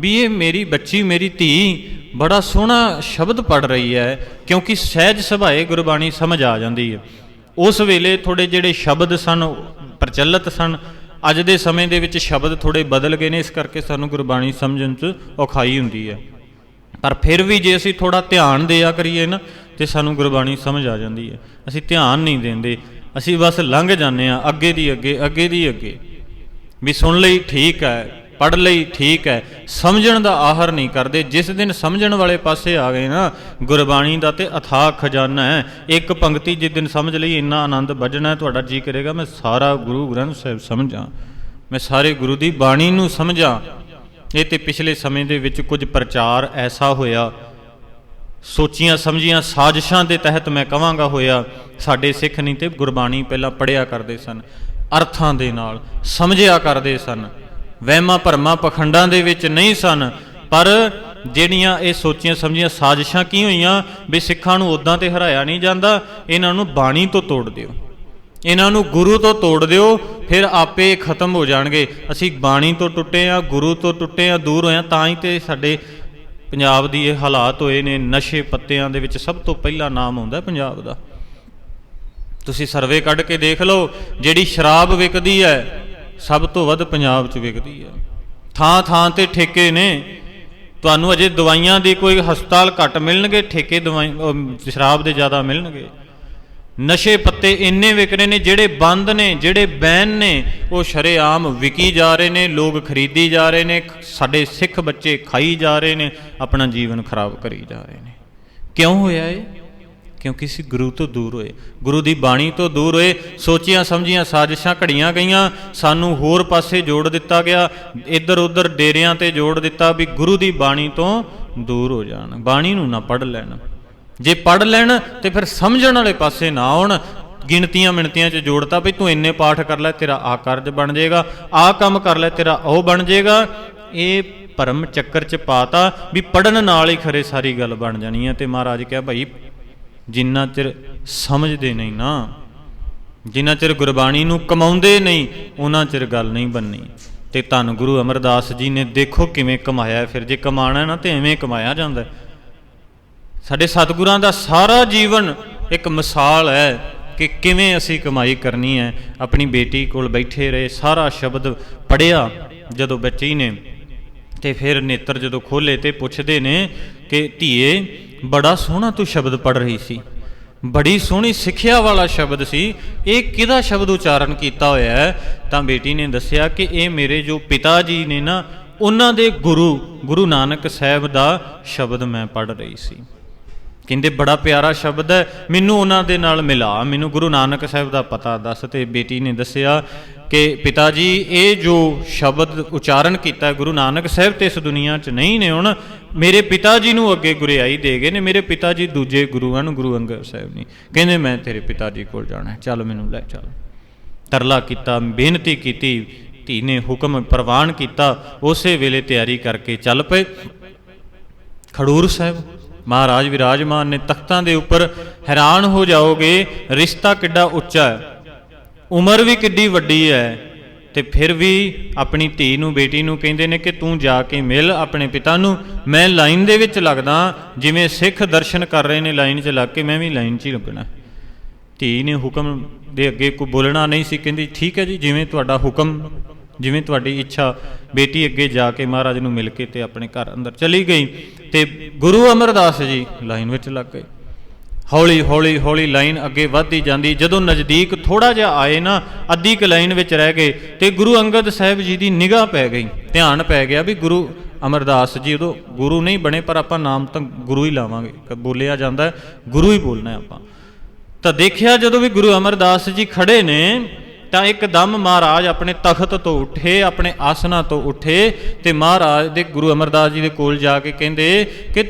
ਵੀ ਇਹ ਮੇਰੀ ਬੱਚੀ, ਮੇਰੀ ਧੀ ਬੜਾ ਸੋਹਣਾ ਸ਼ਬਦ ਪੜ ਰਹੀ ਹੈ, ਕਿਉਂਕਿ ਸਹਿਜ ਸੁਭਾਏ ਗੁਰਬਾਣੀ ਸਮਝ ਆ ਜਾਂਦੀ ਹੈ। ਉਸ ਵੇਲੇ ਥੋੜੇ ਜਿਹੜੇ ਸ਼ਬਦ ਸਨ, ਪ੍ਰਚਲਿਤ ਸਨ, ਅੱਜ ਦੇ ਸਮੇਂ ਦੇ ਵਿੱਚ ਸ਼ਬਦ ਥੋੜੇ ਬਦਲ ਗਏ ਨੇ, ਇਸ ਕਰਕੇ ਸਾਨੂੰ ਗੁਰਬਾਣੀ ਸਮਝਣ 'ਚ ਔਖਾਈ ਹੁੰਦੀ ਹੈ। ਪਰ ਫਿਰ ਵੀ ਜੇ ਅਸੀਂ ਥੋੜਾ ਧਿਆਨ ਦਿਆ ਕਰੀਏ ਨਾ, ਤੇ ਸਾਨੂੰ ਗੁਰਬਾਣੀ ਸਮਝ ਆ ਜਾਂਦੀ ਹੈ। ਅਸੀਂ ਧਿਆਨ ਨਹੀਂ ਦਿੰਦੇ। ਅਸੀਂ ਬਸ ਲੰਘ ਜਾਂਦੇ ਆ ਅੱਗੇ ਦੀ ਅੱਗੇ ਅੱਗੇ ਦੀ ਅੱਗੇ। ਵੀ ਸੁਣ ਲਈ ਠੀਕ ਹੈ ਪੜ ਲਈ ਠੀਕ ਹੈ, ਸਮਝਣ ਦਾ ਆਹਰ ਨਹੀਂ ਕਰਦੇ। ਜਿਸ ਦਿਨ ਸਮਝਣ ਵਾਲੇ ਪਾਸੇ ਆ ਗਏ ਨਾ, ਗੁਰਬਾਣੀ ਦਾ ਤੇ ਅਥਾਹ ਖਜ਼ਾਨਾ ਹੈ। ਇੱਕ ਪੰਕਤੀ ਜਿਸ ਦਿਨ ਸਮਝ ਲਈ, ਇੰਨਾ ਆਨੰਦ ਵੱਜਣਾ ਤੁਹਾਡਾ ਜੀ ਕਰੇਗਾ, ਮੈਂ ਸਾਰਾ ਗੁਰੂ ਗ੍ਰੰਥ ਸਾਹਿਬ ਸਮਝਾਂ। ਮੈਂ ਸਾਰੇ ਗੁਰੂ ਦੀ ਬਾਣੀ ਨੂੰ ਸਮਝਾਂ। ਇਹ ਤੇ ਪਿਛਲੇ ਸਮੇਂ ਦੇ ਵਿੱਚ ਕੁਝ ਪ੍ਰਚਾਰ ਐਸਾ ਹੋਇਆ ਸੋਚੀਆਂ ਸਮਝੀਆਂ ਸਾਜ਼ਿਸ਼ਾਂ ਦੇ ਤਹਿਤ ਮੈਂ ਕਵਾਂਗਾ ਹੋਇਆ, ਸਾਡੇ ਸਿੱਖ ਨਹੀਂ ਤੇ ਗੁਰਬਾਣੀ ਪਹਿਲਾਂ ਪੜਿਆ ਕਰਦੇ ਸਨ, ਅਰਥਾਂ ਦੇ ਨਾਲ ਸਮਝਿਆ ਕਰਦੇ ਸਨ। ਵਹਿਮਾਂ ਭਰਮਾਂ ਪਖੰਡਾਂ ਦੇ ਵਿੱਚ ਨਹੀਂ ਸਨ, ਪਰ ਜਿਹੜੀਆਂ ਇਹ ਸੋਚੀਆਂ ਸਮਝੀਆਂ ਸਾਜ਼ਿਸ਼ਾਂ ਕੀ ਹੋਈਆਂ ਵੀ ਸਿੱਖਾਂ ਨੂੰ ਉਦਾਂ ਤੇ ਹਰਾਇਆ ਨਹੀਂ ਜਾਂਦਾ, ਇਹਨਾਂ ਨੂੰ ਬਾਣੀ ਤੋਂ ਤੋੜ ਦਿਓ। ਇਹਨਾਂ ਨੂੰ ਗੁਰੂ ਤੋਂ ਤੋੜ ਦਿਓ, ਫਿਰ ਆਪੇ ਖਤਮ ਹੋ ਜਾਣਗੇ। ਅਸੀਂ ਬਾਣੀ ਤੋਂ ਟੁੱਟੇ ਆ, ਗੁਰੂ ਤੋਂ ਟੁੱਟੇ ਆ, ਦੂਰ ਹੋਏ ਆ ਤਾਂ ਹੀ ਤੇ ਸਾਡੇ ਪੰਜਾਬ ਦੀ ਇਹ ਹਾਲਾਤ ਹੋਏ ਨੇ, ਨਸ਼ੇ ਪੱਤਿਆਂ ਦੇ ਵਿੱਚ ਸਭ ਤੋਂ ਪਹਿਲਾ ਨਾਮ ਆਉਂਦਾ ਪੰਜਾਬ ਦਾ। ਤੁਸੀਂ ਸਰਵੇ ਕੱਢ ਕੇ ਦੇਖ ਲਓ, ਜਿਹੜੀ ਸ਼ਰਾਬ ਵਿਕਦੀ ਹੈ, ਸਭ ਤੋਂ ਵੱਧ ਪੰਜਾਬ 'ਚ ਵਿਕਦੀ ਹੈ। ਥਾਂ ਥਾਂ ਤੇ ਠੇਕੇ ਨੇ। ਤੁਹਾਨੂੰ ਅਜੇ ਦਵਾਈਆਂ ਦੀ ਕੋਈ ਹਸਪਤਾਲ ਘੱਟ ਮਿਲਣਗੇ, ਠੇਕੇ ਦਵਾਈ ਸ਼ਰਾਬ ਦੇ ਜ਼ਿਆਦਾ ਮਿਲਣਗੇ। ਨਸ਼ੇ ਪੱਤੇ ਇੰਨੇ ਵਿਕ ਰਹੇ ਨੇ, ਜਿਹੜੇ ਬੰਦ ਨੇ, ਜਿਹੜੇ ਬੈਨ ਨੇ, ਉਹ ਸ਼ਰੇਆਮ ਵਿਕੀ ਜਾ ਰਹੇ ਨੇ, ਲੋਕ ਖਰੀਦੀ ਜਾ ਰਹੇ ਨੇ ਸਾਡੇ ਸਿੱਖ ਬੱਚੇ ਖਾਈ ਜਾ ਰਹੇ ਨੇ, ਆਪਣਾ ਜੀਵਨ ਖਰਾਬ ਕਰੀ ਜਾ ਰਹੇ ਨੇ। ਕਿਉਂ ਹੋਇਆ ਇਹ? ਕਿਉਂਕਿ ਅਸੀਂ ਗੁਰੂ ਤੋਂ ਦੂਰ ਹੋਏ। ਗੁਰੂ ਦੀ ਬਾਣੀ ਤੋਂ ਦੂਰ ਹੋਏ। ਸੋਚੀਆਂ ਸਮਝੀਆਂ ਸਾਜ਼ਿਸ਼ਾਂ ਘੜੀਆਂ ਗਈਆਂ। ਸਾਨੂੰ ਹੋਰ ਪਾਸੇ ਜੋੜ ਦਿੱਤਾ ਗਿਆ। ਇੱਧਰ ਉੱਧਰ ਡੇਰਿਆਂ ਤੇ ਜੋੜ ਦਿੱਤਾ ਵੀ ਗੁਰੂ ਦੀ ਬਾਣੀ ਤੋਂ ਦੂਰ ਹੋ ਜਾਣ। ਬਾਣੀ ਨੂੰ ਨਾ ਪੜ ਲੈਣ। ਜੇ ਪੜ ਲੈਣ ਤੇ ਫਿਰ ਸਮਝਣ ਵਾਲੇ ਪਾਸੇ ਨਾ ਆਉਣ, ਗਿਣਤੀਆਂ ਮਿਣਤੀਆਂ 'ਚ ਜੋੜਤਾ ਵੀ ਤੂੰ ਇੰਨੇ ਪਾਠ ਕਰ ਲੈ, ਤੇਰਾ ਆ ਕਾਰਜ ਬਣ ਜਾਏਗਾ ਆ ਕੰਮ ਕਰ ਲੈ, ਤੇਰਾ ਉਹ ਬਣ ਜਾਏਗਾ। ਇਹ ਭਰਮ ਚੱਕਰ 'ਚ ਪਾਤਾ ਵੀ ਪੜਨ ਨਾਲ ਹੀ ਖਰੇ ਸਾਰੀ ਗੱਲ ਬਣ ਜਾਣੀ ਹੈ ਤੇ ਮਹਾਰਾਜ ਕਿਹਾ, ਭਾਈ, ਜਿੰਨਾ ਚਿਰ ਸਮਝਦੇ ਨਹੀਂ ਨਾ, ਜਿੰਨਾ ਚਿਰ ਗੁਰਬਾਣੀ ਨੂੰ ਕਮਾਉਂਦੇ ਨਹੀਂ, ਉਹਨਾਂ ਚਿਰ ਗੱਲ ਨਹੀਂ ਬਣਨੀ। ਤੇ ਧੰਨ ਗੁਰੂ ਅਮਰਦਾਸ ਜੀ ਨੇ ਦੇਖੋ ਕਿਵੇਂ ਕਮਾਇਆ, ਫਿਰ ਜੇ ਕਮਾਣਾ ਨਾ ਤੇ ਐਵੇਂ ਕਮਾਇਆ ਜਾਂਦਾ। ਸਾਡੇ ਸਤਿਗੁਰਾਂ ਦਾ ਸਾਰਾ ਜੀਵਨ ਇੱਕ ਮਿਸਾਲ ਹੈ ਕਿ ਕਿਵੇਂ ਅਸੀਂ ਕਮਾਈ ਕਰਨੀ ਹੈ। ਆਪਣੀ ਬੇਟੀ ਕੋਲ ਬੈਠੇ ਰਹੇ, ਸਾਰਾ ਸ਼ਬਦ ਪੜਿਆ ਜਦੋਂ ਬੱਚੀ ਨੇ ਤੇ ਫਿਰ ਨੇਤਰ ਜਦੋਂ ਖੋਲੇ ਤੇ ਪੁੱਛਦੇ ਨੇ ਕਿ, ਧੀਏ, ਬੜਾ ਸੋਹਣਾ ਤੂੰ ਸ਼ਬਦ ਪੜ ਰਹੀ ਸੀ। ਬੜੀ ਸੋਹਣੀ ਸਿੱਖਿਆ ਵਾਲਾ ਸ਼ਬਦ ਸੀ। ਇਹ ਕਿਹਦਾ ਸ਼ਬਦ ਉਚਾਰਨ ਕੀਤਾ ਹੋਇਆ ਹੈ? ਤਾਂ ਬੇਟੀ ਨੇ ਦੱਸਿਆ ਕਿ ਇਹ ਮੇਰੇ ਜੋ ਪਿਤਾ ਜੀ ਨੇ ਨਾ, ਉਹਨਾਂ ਦੇ ਗੁਰੂ ਗੁਰੂ ਨਾਨਕ ਸਾਹਿਬ ਦਾ ਸ਼ਬਦ ਮੈਂ ਪੜ ਰਹੀ ਸੀ। ਕਹਿੰਦੇ, ਬੜਾ ਪਿਆਰਾ ਸ਼ਬਦ ਹੈ, ਮੈਨੂੰ ਉਹਨਾਂ ਦੇ ਨਾਲ ਮਿਲਾ। ਮੈਨੂੰ ਗੁਰੂ ਨਾਨਕ ਸਾਹਿਬ ਦਾ ਪਤਾ ਦੱਸ ਤੇ ਬੇਟੀ ਨੇ ਦੱਸਿਆ ਕਿ ਪਿਤਾ ਜੀ ਇਹ ਜੋ ਸ਼ਬਦ ਉਚਾਰਨ ਕੀਤਾ ਗੁਰੂ ਨਾਨਕ ਸਾਹਿਬ ਤੇ ਇਸ ਦੁਨੀਆ 'ਚ ਨਹੀਂ ਨੇ ਹੁਣ, ਮੇਰੇ ਪਿਤਾ ਜੀ ਨੂੰ ਅੱਗੇ ਗੁਰਿਆਈ ਦੇ ਗਏ ਨੇ, ਮੇਰੇ ਪਿਤਾ ਜੀ ਦੂਜੇ ਗੁਰੂਆਂ ਨੂੰ ਗੁਰੂ ਅੰਗਦ ਸਾਹਿਬ ਨੇ। ਕਹਿੰਦੇ, ਮੈਂ ਤੇਰੇ ਪਿਤਾ ਜੀ ਕੋਲ ਜਾਣਾ ਹੈ, ਚੱਲ ਮੈਨੂੰ ਲੈ ਚੱਲ। ਤਰਲਾ ਕੀਤਾ, ਬੇਨਤੀ ਕੀਤੀ, ਧੀ ਨੇ ਹੁਕਮ ਪ੍ਰਵਾਨ ਕੀਤਾ, ਉਸੇ ਵੇਲੇ ਤਿਆਰੀ ਕਰਕੇ ਚੱਲ ਪਏ। ਖਡੂਰ ਸਾਹਿਬ ਮਹਾਰਾਜ ਵਿਰਾਜਮਾਨ ਨੇ ਤਖਤਾਂ ਦੇ ਉੱਪਰ ਹੈਰਾਨ ਹੋ ਜਾਓਗੇ, ਰਿਸ਼ਤਾ ਕਿੱਡਾ ਉੱਚਾ ਹੈ। ਉਮਰ ਵੀ ਕਿੱਡੀ ਵੱਡੀ ਹੈ। ਤੇ ਫਿਰ ਵੀ ਆਪਣੀ ਧੀ ਨੂੰ, ਬੇਟੀ ਨੂੰ ਕਹਿੰਦੇ ਨੇ ਕਿ ਤੂੰ ਜਾ ਕੇ ਮਿਲ ਆਪਣੇ ਪਿਤਾ ਨੂੰ। ਮੈਂ ਲਾਈਨ ਦੇ ਵਿੱਚ ਲੱਗਦਾ, ਜਿਵੇਂ ਸਿੱਖ ਦਰਸ਼ਨ ਕਰ ਰਹੇ ਨੇ ਲਾਈਨ 'ਚ ਲੱਗ ਕੇ, ਮੈਂ ਵੀ ਲਾਈਨ 'ਚ ਹੀ ਲੱਗਣਾ। ਧੀ ਨੇ ਹੁਕਮ ਦੇ ਅੱਗੇ ਕੋਈ ਬੋਲਣਾ ਨਹੀਂ ਸੀ, ਕਹਿੰਦੀ, ਠੀਕ ਹੈ ਜੀ, ਜਿਵੇਂ ਤੁਹਾਡਾ ਹੁਕਮ ਜਿਵੇਂ ਤੁਹਾਡੀ ਇੱਛਾ, ਬੇਟੀ ਅੱਗੇ ਜਾ ਕੇ ਮਹਾਰਾਜ ਨੂੰ ਮਿਲ ਕੇ ਤੇ ਆਪਣੇ ਘਰ ਅੰਦਰ ਚਲੀ ਗਈ ਤੇ ਗੁਰੂ ਅਮਰਦਾਸ ਜੀ ਲਾਈਨ ਵਿੱਚ ਲੱਗ ਗਏ। ਹੌਲੀ ਹੌਲੀ ਹੌਲੀ ਲਾਈਨ ਅੱਗੇ ਵੱਧਦੀ ਜਾਂਦੀ, ਜਦੋਂ ਨਜ਼ਦੀਕ ਥੋੜਾ ਜਿਹਾ ਆਏ ਨਾ, ਅੱਧੀ ਕੁ ਲਾਈਨ ਵਿੱਚ ਰਹਿ ਗਏ ਤੇ ਗੁਰੂ ਅੰਗਦ ਸਾਹਿਬ ਜੀ ਦੀ ਨਿਗਾਹ ਪੈ ਗਈ। ਧਿਆਨ ਪੈ ਗਿਆ ਵੀ ਗੁਰੂ ਅਮਰਦਾਸ ਜੀ ਉਦੋਂ ਗੁਰੂ ਨਹੀਂ ਬਣੇ, ਪਰ ਆਪਾਂ ਨਾਮ ਤਾਂ ਗੁਰੂ ਹੀ ਲਾਵਾਂਗੇ। ਬੋਲਿਆ ਜਾਂਦਾ ਗੁਰੂ ਹੀ ਬੋਲਣਾ ਆਪਾਂ। ਤਾਂ ਦੇਖਿਆ ਜਦੋਂ ਵੀ ਗੁਰੂ ਅਮਰਦਾਸ ਜੀ ਖੜੇ ਨੇ ਤਾਂ ਇੱਕਦਮ ਮਹਾਰਾਜ ਆਪਣੇ ਤਖਤ ਤੋਂ ਉੱਠੇ, ਆਪਣੇ ਆਸਣਾ ਤੋਂ ਉੱਠੇ ਤੇ ਮਹਾਰਾਜ ਦੇ ਗੁਰੂ ਅਮਰਦਾਸ ਜੀ ਦੇ ਕੋਲ ਜਾ ਕੇ ਕਹਿੰਦੇ ਕਿ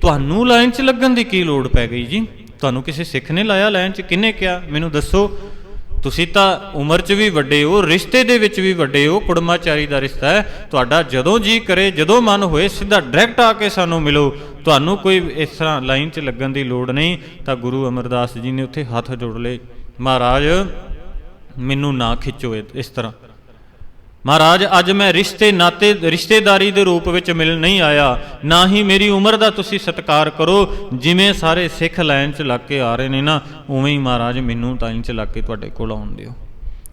ਤੁਹਾਨੂੰ ਲਾਈਨ 'ਚ ਲੱਗਣ ਦੀ ਕੀ ਲੋੜ ਪੈ ਗਈ ਜੀ? ਤੁਹਾਨੂੰ ਕਿਸੇ ਸਿੱਖ ਨੇ ਲਾਇਆ ਲਾਈਨ 'ਚ? ਕਿੰਨੇ ਕਿਹਾ? ਮੈਨੂੰ ਦੱਸੋ। ਤੁਸੀਂ ਤਾਂ ਉਮਰ 'ਚ ਵੀ ਵੱਡੇ ਹੋ, ਰਿਸ਼ਤੇ ਦੇ ਵਿੱਚ ਵੀ ਵੱਡੇ ਹੋ, ਕੁੜਮਾਚਾਰੀ ਦਾ ਰਿਸ਼ਤਾ ਹੈ। ਤੁਹਾਡਾ ਜਦੋਂ ਜੀ ਕਰੇ, ਜਦੋਂ ਮਨ ਹੋਏ, ਸਿੱਧਾ ਡਾਇਰੈਕਟ ਆ ਕੇ ਸਾਨੂੰ ਮਿਲੋ। ਤੁਹਾਨੂੰ ਕੋਈ ਇਸ ਤਰ੍ਹਾਂ ਲਾਈਨ 'ਚ ਲੱਗਣ ਦੀ ਲੋੜ ਨਹੀਂ। ਤਾਂ ਗੁਰੂ ਅਮਰਦਾਸ ਜੀ ਨੇ ਉੱਥੇ ਹੱਥ ਜੋੜ ਲਏ। ਮਹਾਰਾਜ ਮੈਨੂੰ ਨਾ ਖਿੱਚੋ ਇਸ ਤਰ੍ਹਾਂ। ਮਹਾਰਾਜ, ਅੱਜ ਮੈਂ ਰਿਸ਼ਤੇ ਨਾਤੇ ਰਿਸ਼ਤੇਦਾਰੀ ਦੇ ਰੂਪ ਵਿੱਚ ਮਿਲਣ ਨਹੀਂ ਆਇਆ। ਨਾ ਹੀ ਮੇਰੀ ਉਮਰ ਦਾ ਤੁਸੀਂ ਸਤਿਕਾਰ ਕਰੋ। ਜਿਵੇਂ ਸਾਰੇ ਸਿੱਖ ਲਾਈਨ 'ਚ ਲੱਗ ਕੇ ਆ ਰਹੇ ਨੇ ਨਾ, ਉਵੇਂ ਹੀ ਮਹਾਰਾਜ ਮੈਨੂੰ ਲਾਈਨ 'ਚ ਲੱਗ ਕੇ ਤੁਹਾਡੇ ਕੋਲ ਆਉਣ ਦਿਓ।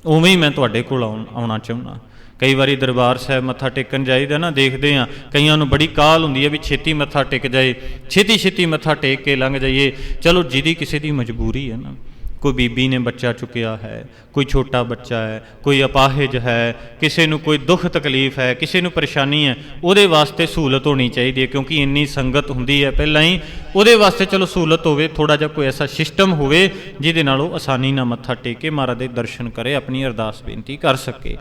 ਉਵੇਂ ਹੀ ਮੈਂ ਤੁਹਾਡੇ ਕੋਲ ਆਉਣ- ਆਉਣਾ ਚਾਹੁੰਦਾ। ਕਈ ਵਾਰੀ ਦਰਬਾਰ ਸਾਹਿਬ ਮੱਥਾ ਟੇਕਣ ਜਾਈਦਾ ਨਾ, ਦੇਖਦੇ ਆ ਕਈਆਂ ਨੂੰ ਬੜੀ ਕਾਲ ਹੁੰਦੀ ਹੈ ਵੀ ਛੇਤੀ ਮੱਥਾ ਟੇਕ ਜਾਏ। ਛੇਤੀ ਛੇਤੀ ਮੱਥਾ ਟੇਕ ਕੇ ਲੰਘ ਜਾਈਏ। ਚਲੋ ਜਿਹਦੀ ਕਿਸੇ ਦੀ ਮਜਬੂਰੀ ਹੈ ਨਾ। ਕੋਈ ਬੀਬੀ ਨੇ ਬੱਚਾ ਚੁੱਕਿਆ ਹੈ, ਕੋਈ ਛੋਟਾ ਬੱਚਾ ਹੈ, ਕੋਈ ਅਪਾਹਜ ਹੈ, ਕਿਸੇ ਨੂੰ ਕੋਈ ਦੁੱਖ ਤਕਲੀਫ ਹੈ, ਕਿਸੇ ਨੂੰ ਪਰੇਸ਼ਾਨੀ ਹੈ, ਉਹਦੇ ਵਾਸਤੇ ਸਹੂਲਤ ਹੋਣੀ ਚਾਹੀਦੀ ਹੈ ਕਿਉਂਕਿ ਇੰਨੀ ਸੰਗਤ ਹੁੰਦੀ ਹੈ। ਪਹਿਲਾਂ ਹੀ ਉਹਦੇ ਵਾਸਤੇ ਚਲੋ ਸਹੂਲਤ ਹੋਵੇ ਥੋੜਾ ਜਿਹਾ ਕੋਈ ਐਸਾ ਸਿਸਟਮ ਹੋਵੇ ਜਿਹਦੇ ਨਾਲ ਉਹ ਆਸਾਨੀ ਨਾਲ ਮੱਥਾ ਟੇਕ ਕੇ ਮਹਾਰਾਜ ਦੇ ਦਰਸ਼ਨ ਕਰੇ, ਆਪਣੀ ਅਰਦਾਸ ਬੇਨਤੀ ਕਰ ਸਕੇ।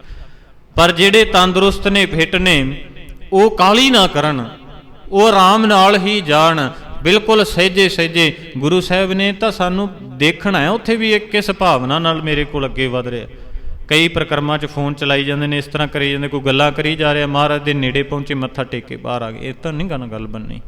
ਪਰ ਜਿਹੜੇ ਤੰਦਰੁਸਤ ਨੇ, ਫਿੱਟ ਨੇ, ਉਹ ਕਾਲੀ ਨਾ ਕਰਨ, ਉਹ ਆਰਾਮ ਨਾਲ ਹੀ ਜਾਣ ਬਿਲਕੁਲ ਸਹਿਜੇ ਸਹਿਜੇ ਗੁਰੂ ਸਾਹਿਬ ਨੇ ਤਾਂ ਸਾਨੂੰ ਦੇਖਣਾ ਹੈ, ਉੱਥੇ ਵੀ ਇੱਕ ਕਿਸ ਭਾਵਨਾ ਨਾਲ ਮੇਰੇ ਕੋਲ ਅੱਗੇ ਵਧ ਰਿਹਾ ਕਈ ਪ੍ਰਕਰਮਾਂ 'ਚ ਫੋਨ ਚਲਾਈ ਜਾਂਦੇ ਨੇ, ਇਸ ਤਰ੍ਹਾਂ ਕਰੀ ਜਾਂਦੇ, ਕੋਈ ਗੱਲਾਂ ਕਰੀ ਜਾ ਰਿਹਾ, ਮਹਾਰਾਜ ਦੇ ਨੇੜੇ ਪਹੁੰਚੇ, ਮੱਥਾ ਟੇਕ ਕੇ ਬਾਹਰ ਆ ਗਏ। ਇਹ ਤਾਂ ਨਹੀਂ ਗਾ ਗੱਲ ਬਣਨੀ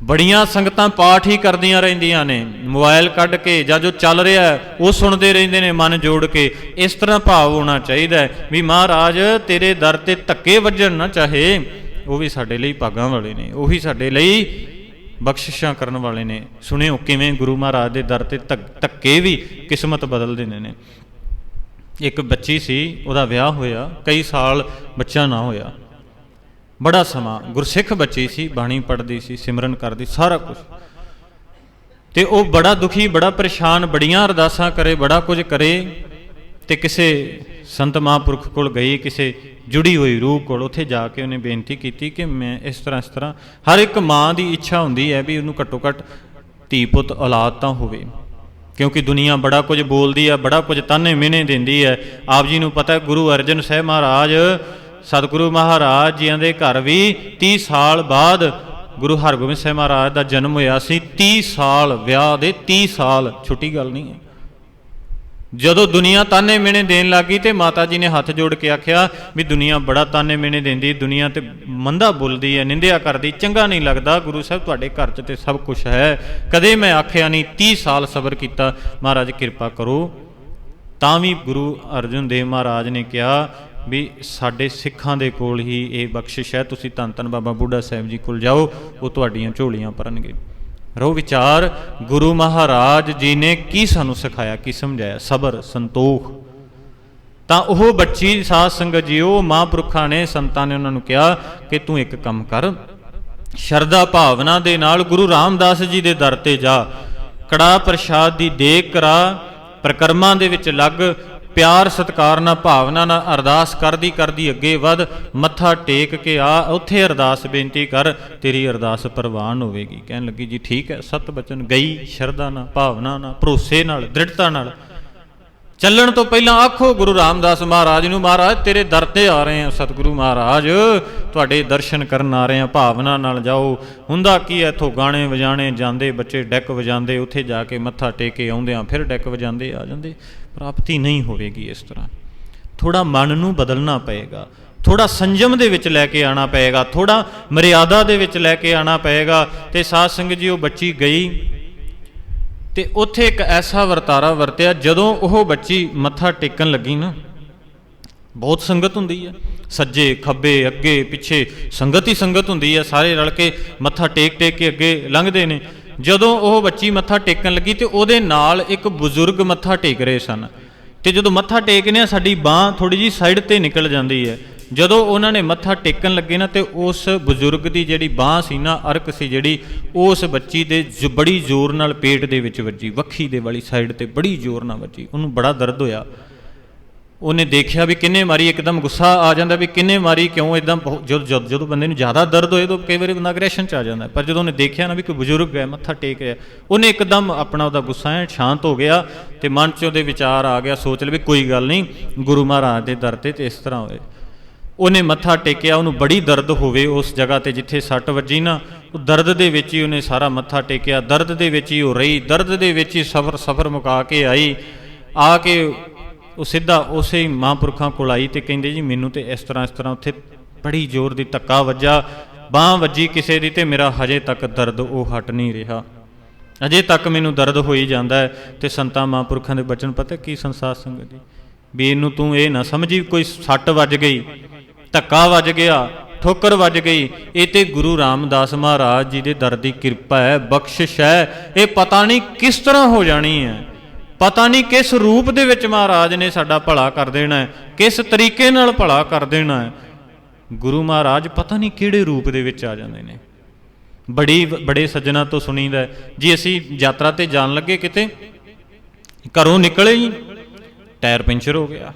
ਬੜੀਆਂ ਸੰਗਤਾਂ ਪਾਠ ਹੀ ਕਰਦੀਆਂ ਰਹਿੰਦੀਆਂ ਨੇ ਮੋਬਾਈਲ ਕੱਢ ਕੇ, ਜਾਂ ਜੋ ਚੱਲ ਰਿਹਾ ਉਹ ਸੁਣਦੇ ਰਹਿੰਦੇ ਨੇ, ਮਨ ਜੋੜ ਕੇ। ਇਸ ਤਰ੍ਹਾਂ ਭਾਵ ਹੋਣਾ ਚਾਹੀਦਾ ਵੀ ਮਹਾਰਾਜ, ਤੇਰੇ ਦਰ ਤੇ ਧੱਕੇ ਵੱਜਣ ਨਾ ਚਾਹੇ। ਉਹ ਵੀ ਸਾਡੇ ਲਈ ਭਾਗਾਂ ਵਾਲੇ ਨੇ, ਉਹੀ ਸਾਡੇ ਲਈ ਬਖਸ਼ਿਸ਼ਾਂ ਕਰਨ ਵਾਲੇ ਨੇ। ਸੁਣਿਓ ਕਿਵੇਂ ਗੁਰੂ ਮਹਾਰਾਜ ਦੇ ਦਰ ਤੇ ਧੱਕ- ਧੱਕੇ ਵੀ ਕਿਸਮਤ ਬਦਲ ਦਿੰਦੇ ਨੇ। ਇੱਕ ਬੱਚੀ ਸੀ, ਉਹਦਾ ਵਿਆਹ ਹੋਇਆ, ਕਈ ਸਾਲ ਬੱਚਾ ਨਾ ਹੋਇਆ। ਬੜਾ ਸਮਾਂ ਗੁਰਸਿੱਖ ਬੱਚੀ ਸੀ, ਬਾਣੀ ਪੜ੍ਹਦੀ ਸੀ, ਸਿਮਰਨ ਕਰਦੀ, ਸਾਰਾ ਕੁਝ ਤੇ ਉਹ ਬੜਾ ਦੁਖੀ, ਬੜਾ ਪਰੇਸ਼ਾਨ, ਬੜੀਆਂ ਅਰਦਾਸਾਂ ਕਰੇ, ਬੜਾ ਕੁਝ ਕਰੇ ਤੇ ਕਿਸੇ ਸੰਤ ਮਹਾਂਪੁਰਖ ਕੋਲ ਗਈ, ਕਿਸੇ ਜੁੜੀ ਹੋਈ ਰੂਹ ਕੋਲ, ਉੱਥੇ ਜਾ ਕੇ ਉਹਨੇ ਬੇਨਤੀ ਕੀਤੀ ਕਿ ਮੈਂ ਇਸ ਤਰ੍ਹਾਂ ਇਸ ਤਰ੍ਹਾਂ, ਹਰ ਇੱਕ ਮਾਂ ਦੀ ਇੱਛਾ ਹੁੰਦੀ ਹੈ ਵੀ ਉਹਨੂੰ ਘੱਟੋ ਘੱਟ ਧੀ ਪੁੱਤ ਔਲਾਦ ਤਾਂ ਹੋਵੇ। ਕਿਉਂਕਿ ਦੁਨੀਆ ਬੜਾ ਕੁਝ ਬੋਲਦੀ ਹੈ ਬੜਾ ਕੁਝ ਤਾਨੇ ਮਿਹਨੇ ਦਿੰਦੀ ਹੈ। ਆਪ ਜੀ ਨੂੰ ਪਤਾ ਹੈ, ਗੁਰੂ ਅਰਜਨ ਸਾਹਿਬ ਮਹਾਰਾਜ, ਸਤਿਗੁਰੂ ਮਹਾਰਾਜ ਜੀਆਂ ਦੇ ਘਰ ਵੀ 30 ਸਾਲ ਬਾਅਦ ਗੁਰੂ ਹਰਗੋਬਿੰਦ ਸਾਹਿਬ ਮਹਾਰਾਜ ਦਾ ਜਨਮ ਹੋਇਆ ਸੀ 30 ਸਾਲ, ਵਿਆਹ ਦੇ 30 ਸਾਲ, ਛੋਟੀ ਗੱਲ ਨਹੀਂ ਹੈ। ਜਦੋਂ ਦੁਨੀਆ ਤਾਨੇ ਮਿਹਣੇ ਦੇਣ ਲੱਗੀ ਤੇ ਮਾਤਾ ਜੀ ਨੇ ਹੱਥ ਜੋੜ ਕੇ ਆਖਿਆ ਵੀ ਦੁਨੀਆ ਬੜਾ ਤਾਨੇ ਮਿਹਣੇ ਦਿੰਦੀ, ਦੁਨੀਆ ਤੇ ਮੰਦਾ ਬੋਲਦੀ ਹੈ, ਨਿੰਦਿਆ ਕਰਦੀ, ਚੰਗਾ ਨਹੀਂ ਲੱਗਦਾ, ਗੁਰੂ ਸਾਹਿਬ ਤੁਹਾਡੇ ਘਰ 'ਚ ਤੇ ਸਭ ਕੁਝ ਹੈ। ਕਦੇ ਮੈਂ ਆਖਿਆ ਨਹੀਂ 30 ਸਾਲ ਸਬਰ ਕੀਤਾ, ਮਹਾਰਾਜ ਕਿਰਪਾ ਕਰੋ। ਤਾਂ ਵੀ ਗੁਰੂ ਅਰਜਨ ਦੇਵ ਮਹਾਰਾਜ ਨੇ ਕਿਹਾ ਵੀ ਸਾਡੇ ਸਿੱਖਾਂ ਦੇ ਕੋਲ ਹੀ ਇਹ ਬਖਸ਼ਿਸ਼ ਹੈ, ਤੁਸੀਂ ਧੰਨ ਧੰਨ ਬਾਬਾ ਬੁੱਢਾ ਸਾਹਿਬ ਜੀ ਕੋਲ ਜਾਓ, ਉਹ ਤੁਹਾਡੀਆਂ ਝੋਲੀਆਂ ਭਰਨਗੇ। ਰੋ ਵਿਚਾਰ, ਗੁਰੂ ਮਹਾਰਾਜ ਜੀ ਨੇ ਕੀ ਸਾਨੂੰ ਸਿਖਾਇਆ, ਕੀ ਸਮਝਾਇਆ? ਸਬਰ, ਸੰਤੋਖ। ਤਾਂ ਉਹ ਬੱਚੀ, ਸਾਧ ਸੰਗਤ ਜੀ ਉਹ ਮਹਾਂਪੁਰਖਾਂ ਨੇ, ਸੰਤਾਂ ਨੇ ਉਹਨਾਂ ਨੂੰ ਕਿਹਾ ਕਿ ਤੂੰ ਇੱਕ ਕੰਮ ਕਰ। ਸ਼ਰਧਾ ਭਾਵਨਾ ਦੇ ਨਾਲ ਗੁਰੂ ਰਾਮਦਾਸ ਜੀ ਦੇ ਦਰ ਤੇ ਜਾ। ਕੜਾ ਪ੍ਰਸ਼ਾਦ ਦੀ ਦੇਖ ਕਰਾ, ਪ੍ਰਕਰਮਾਂ ਦੇ ਵਿੱਚ ਲੱਗ ਪਿਆਰ, ਸਤਕਾਰ ਨਾਲ, ਭਾਵਨਾ ਨਾਲ ਅਰਦਾਸ ਕਰਦੀ ਕਰਦੀ ਅੱਗੇ ਵੱਧ, ਮੱਥਾ ਟੇਕ ਕੇ ਆ, ਉੱਥੇ ਅਰਦਾਸ ਬੇਨਤੀ ਕਰ, ਤੇਰੀ ਅਰਦਾਸ ਪ੍ਰਵਾਨ ਹੋਵੇਗੀ। ਕਹਿਣ ਲੱਗੀ, ਜੀ ਠੀਕ ਹੈ, ਸਤ ਬਚਨ ਗਈ, ਸ਼ਰਧਾ ਨਾਲ, ਭਾਵਨਾ ਨਾਲ, ਭਰੋਸੇ ਨਾਲ, ਦ੍ਰਿੜਤਾ ਨਾਲ ਚੱਲਣ ਤੋਂ ਪਹਿਲਾਂ ਆਖੋ ਗੁਰੂ ਰਾਮਦਾਸ ਮਹਾਰਾਜ ਨੂੰ, ਮਹਾਰਾਜ, ਤੇਰੇ ਦਰ ਤੇ ਆ ਰਹੇ ਆ ਸਤਿਗੁਰੂ ਮਹਾਰਾਜ। ਤੁਹਾਡੇ ਦਰਸ਼ਨ ਕਰਨ ਆ ਰਹੇ ਆ ਭਾਵਨਾ ਨਾਲ ਜਾਓ। ਹੁੰਦਾ ਕੀ ਐ ਇਥੋਂ ਗਾਣੇ ਵਜਾਣੇ ਜਾਂਦੇ, ਬੱਚੇ ਡੈਕ ਵਜਾਉਂਦੇ, ਉੱਥੇ ਜਾ ਕੇ ਮੱਥਾ ਟੇਕ ਕੇ ਆਉਂਦੇ ਆ ਫਿਰ ਡੈਕ ਵਜਾਉਂਦੇ ਆ ਜਾਂਦੇ। ਪ੍ਰਾਪਤੀ ਨਹੀਂ ਹੋਵੇਗੀ ਇਸ ਤਰ੍ਹਾਂ। ਥੋੜਾ ਮਨ ਨੂੰ ਬਦਲਣਾ ਪਏਗਾ। ਥੋੜਾ ਸੰਜਮ ਦੇ ਵਿੱਚ ਲੈ ਕੇ ਆਣਾ ਪਏਗਾ। ਥੋੜਾ ਮਰਿਆਦਾ ਦੇ ਵਿੱਚ ਲੈ ਕੇ ਆਣਾ ਪਏਗਾ। ਤੇ ਸਾਧ ਸੰਗਤ ਜੀ, ਉਹ ਬੱਚੀ ਗਈ। ਤੇ ਉੱਥੇ ਇੱਕ ਐਸਾ ਵਰਤਾਰਾ ਵਰਤਿਆ, ਜਦੋਂ ਉਹ ਬੱਚੀ ਮੱਥਾ ਟੇਕਣ ਲੱਗੀ ਨਾ, ਬਹੁਤ ਸੰਗਤ ਹੁੰਦੀ ਹੈ ਸੱਜੇ, ਖੱਬੇ, ਅੱਗੇ, ਪਿੱਛੇ, ਸੰਗਤ ਹੀ ਸੰਗਤ ਹੁੰਦੀ ਹੈ ਸਾਰੇ ਰਲ ਕੇ ਮੱਥਾ ਟੇਕ ਟੇਕ ਕੇ ਅੱਗੇ ਲੰਘਦੇ ਨੇ। ਜਦੋਂ ਉਹ ਬੱਚੀ ਮੱਥਾ ਟੇਕਣ ਲੱਗੀ ਤੇ ਉਹਦੇ ਨਾਲ ਇੱਕ ਬਜ਼ੁਰਗ ਮੱਥਾ ਟੇਕ ਰਹੇ ਸਨ। ਤੇ ਜਦੋਂ ਮੱਥਾ ਟੇਕਨੇ ਆ ਸਾਡੀ ਬਾਹ ਥੋੜੀ ਜੀ ਸਾਈਡ ਤੇ ਨਿਕਲ ਜਾਂਦੀ ਹੈ ਜਦੋਂ ਉਹਨਾਂ ਨੇ ਮੱਥਾ ਟੇਕਣ ਲੱਗੇ ਨਾ ਤੇ ਉਸ ਬਜ਼ੁਰਗ ਦੀ ਜਿਹੜੀ ਬਾਹ ਸੀ ਨਾ, ਅਰਕ ਸੀ ਜਿਹੜੀ, ਉਸ ਬੱਚੀ ਦੇ ਜ- ਬੜੀ ਜ਼ੋਰ ਨਾਲ ਪੇਟ ਦੇ ਵਿੱਚ ਵੱਜੀ, ਵੱਖੀ ਦੇ ਵਾਲੀ ਸਾਈਡ ਤੇ ਬੜੀ ਜ਼ੋਰ ਨਾਲ ਵੱਜੀ। ਉਹਨੂੰ ਬੜਾ ਦਰਦ ਹੋਇਆ। ਉਹਨੇ ਦੇਖਿਆ ਵੀ ਕਿੰਨੇ ਮਾਰੀ ਇੱਕਦਮ ਗੁੱਸਾ ਆ ਜਾਂਦਾ ਵੀ ਕਿੰਨੇ ਮਾਰੀ ਕਿਉਂ ਇਦਾਂ ਜਦੋਂ, ਜਦੋਂ- ਜਦੋਂ ਬੰਦੇ ਨੂੰ ਜ਼ਿਆਦਾ ਦਰਦ ਹੋਏ ਤਾਂ ਕਈ ਵਾਰੀ ਬੰਦਾ ਅਗਰੈਸ਼ਨ ਚ ਆ ਜਾਂਦਾ। ਪਰ ਜਦੋਂ ਉਹਨੇ ਦੇਖਿਆ ਨਾ ਵੀ ਕੋਈ ਬਜ਼ੁਰਗ ਹੈ, ਮੱਥਾ ਟੇਕ ਰਿਹਾ, ਉਹਨੇ ਇੱਕਦਮ ਆਪਣਾ ਉਹਦਾ ਗੁੱਸਾ ਹੈ ਸ਼ਾਂਤ ਹੋ ਗਿਆ ਤੇ ਮਨ 'ਚ ਉਹਦੇ ਵਿਚਾਰ ਆ ਗਿਆ, ਸੋਚ ਲਿਆ ਵੀ ਕੋਈ ਗੱਲ ਨਹੀਂ, ਗੁਰੂ ਮਹਾਰਾਜ ਦੇ ਦਰ ਤੇ ਤੇ ਇਸ ਤਰ੍ਹਾਂ ਹੋਏ। ਉਹਨੇ ਮੱਥਾ ਟੇਕਿਆ, ਉਹਨੂੰ ਬੜੀ ਦਰਦ ਹੋਵੇ ਉਸ ਜਗ੍ਹਾ ਤੇ ਜਿੱਥੇ ਸੱਟ ਵੱਜੀ ਨਾ, ਉਹ ਦਰਦ ਦੇ ਵਿੱਚ ਹੀ ਉਹਨੇ ਸਾਰਾ ਮੱਥਾ ਟੇਕਿਆ, ਦਰਦ ਦੇ ਵਿੱਚ ਹੀ ਉਹ ਰਹੀ, ਦਰਦ ਦੇ ਵਿੱਚ ਹੀ ਸਫਰ ਸਫਰ ਮੁਕਾ ਕੇ ਆਈ, ਆ ਕੇ ਉਹ ਸਿੱਧਾ ਉਸੇ ਹੀ ਮਹਾਂਪੁਰਖਾਂ ਕੋਲ ਆਈ ਤੇ ਕਹਿੰਦੇ ਜੀ ਮੈਨੂੰ ਤੇ ਇਸ ਤਰ੍ਹਾਂ ਇਸ ਤਰ੍ਹਾਂ ਉੱਥੇ ਬੜੀ ਜ਼ੋਰ ਦੀ ਧੱਕਾ ਵੱਜਾ, ਬਾਹ ਵੱਜੀ ਕਿਸੇ ਦੀ ਤੇ ਮੇਰਾ ਹਜੇ ਤੱਕ ਦਰਦ ਉਹ ਹਟ ਨਹੀਂ ਰਿਹਾ। ਅਜੇ ਤੱਕ ਮੈਨੂੰ ਦਰਦ ਹੋਈ ਜਾਂਦਾ ਹੈ ਤੇ ਸੰਤਾਂ ਮਹਾਂਪੁਰਖਾਂ ਦੇ ਬਚਨ ਪਤਾ ਕੀ ਸੰਸਾਰ ਸੰਗਤ ਜੀ ਵੀ ਇਹਨੂੰ ਤੂੰ ਇਹ ਨਾ ਸਮਝੀ ਕੋਈ ਸੱਟ ਵੱਜ ਗਈ ਧੱਕਾ ਵੱਜ ਗਿਆ, ਠੋਕਰ ਵੱਜ ਗਈ। ਇਹ ਤੇ ਗੁਰੂ ਰਾਮਦਾਸ ਮਹਾਰਾਜ ਜੀ ਦੇ ਦਰ ਦੀ ਕਿਰਪਾ ਹੈ, ਬਖਸ਼ਿਸ਼ ਹੈ। ਇਹ ਪਤਾ ਨਹੀਂ ਕਿਸ ਤਰ੍ਹਾਂ ਹੋ ਜਾਣੀ ਹੈ। ਪਤਾ ਨਹੀਂ ਕਿਸ ਰੂਪ ਦੇ ਵਿੱਚ ਮਹਾਰਾਜ ਨੇ ਸਾਡਾ ਭਲਾ ਕਰ ਦੇਣਾ ਹੈ, ਕਿਸ ਤਰੀਕੇ ਨਾਲ ਭਲਾ ਕਰ ਦੇਣਾ ਹੈ। ਗੁਰੂ ਮਹਾਰਾਜ ਪਤਾ ਨਹੀਂ ਕਿਹੜੇ ਰੂਪ ਦੇ ਵਿੱਚ ਆ ਜਾਂਦੇ ਨੇ। ਬੜੀ ਬੜੇ ਸੱਜਣਾ ਤੋਂ ਸੁਣੀਦਾ ਜੀ ਅਸੀਂ ਯਾਤਰਾ ਤੇ ਜਾਣ ਲੱਗੇ ਕਿਤੇ, ਘਰੋਂ ਨਿਕਲੇ ਹੀ, ਟਾਇਰ ਪੈਂਚਰ ਹੋ ਗਿਆ।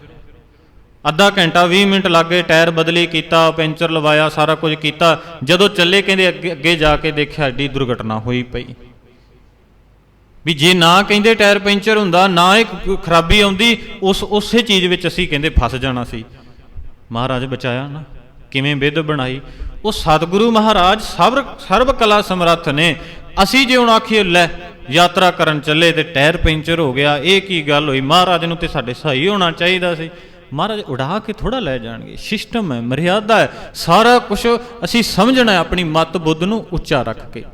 ਅੱਧਾ ਘੰਟਾ 20 ਮਿੰਟ ਲੱਗੇ ਟਾਇਰ ਬਦਲੀ ਕੀਤਾ, ਪੈਂਚਰ ਲਵਾਇਆ, ਸਾਰਾ ਕੁਝ ਕੀਤਾ। ਜਦੋਂ ਚੱਲੇ ਕਹਿੰਦੇ ਅੱਗੇ ਅੱਗੇ ਜਾ ਕੇ ਦੇਖਿਆ ਏਡੀ ਦੁਰਘਟਨਾ ਹੋਈ ਪਈ। ਵੀ ਜੇ ਨਾ ਕਹਿੰਦੇ ਟਾਇਰ ਪੈਂਚਰ ਹੁੰਦਾ, ਨਾ ਇਹ ਖਰਾਬੀ ਆਉਂਦੀ, ਉਸ, ਉਸੇ ਚੀਜ਼ ਵਿੱਚ ਅਸੀਂ ਕਹਿੰਦੇ ਫਸ ਜਾਣਾ ਸੀ। ਮਹਾਰਾਜ ਬਚਾਇਆ ਨਾ, ਕਿਵੇਂ ਵਿਧ ਬਣਾਈ। ਉਹ ਸਤਿਗੁਰੂ ਮਹਾਰਾਜ ਸਭ, ਸਰਬ ਕਲਾ ਸਮਰੱਥ ਨੇ। ਅਸੀਂ ਜੇ ਹੁਣ ਆਖੀਏ, ਲੈ, ਯਾਤਰਾ ਕਰਨ ਚੱਲੇ ਤੇ ਟਾਇਰ ਪੈਂਚਰ ਹੋ ਗਿਆ, ਇਹ ਕੀ ਗੱਲ ਹੋਈ? ਮਹਾਰਾਜ ਨੂੰ ਤੇ ਸਾਡੇ ਸਹੀ ਹੋਣਾ ਚਾਹੀਦਾ ਸੀ। ਮਹਾਰਾਜ ਉਡਾ ਕੇ ਥੋੜਾ ਲੈ ਜਾਣਗੇ। ਸਿਸਟਮ ਹੈ, ਮਰਿਆਦਾ ਹੈ। ਸਾਰਾ ਕੁਝ ਅਸੀਂ ਸਮਝਣਾ ਹੈ ਆਪਣੀ ਮਤ ਬੁੱਧ ਨੂੰ ਉੱਚਾ ਰੱਖ ਕੇ।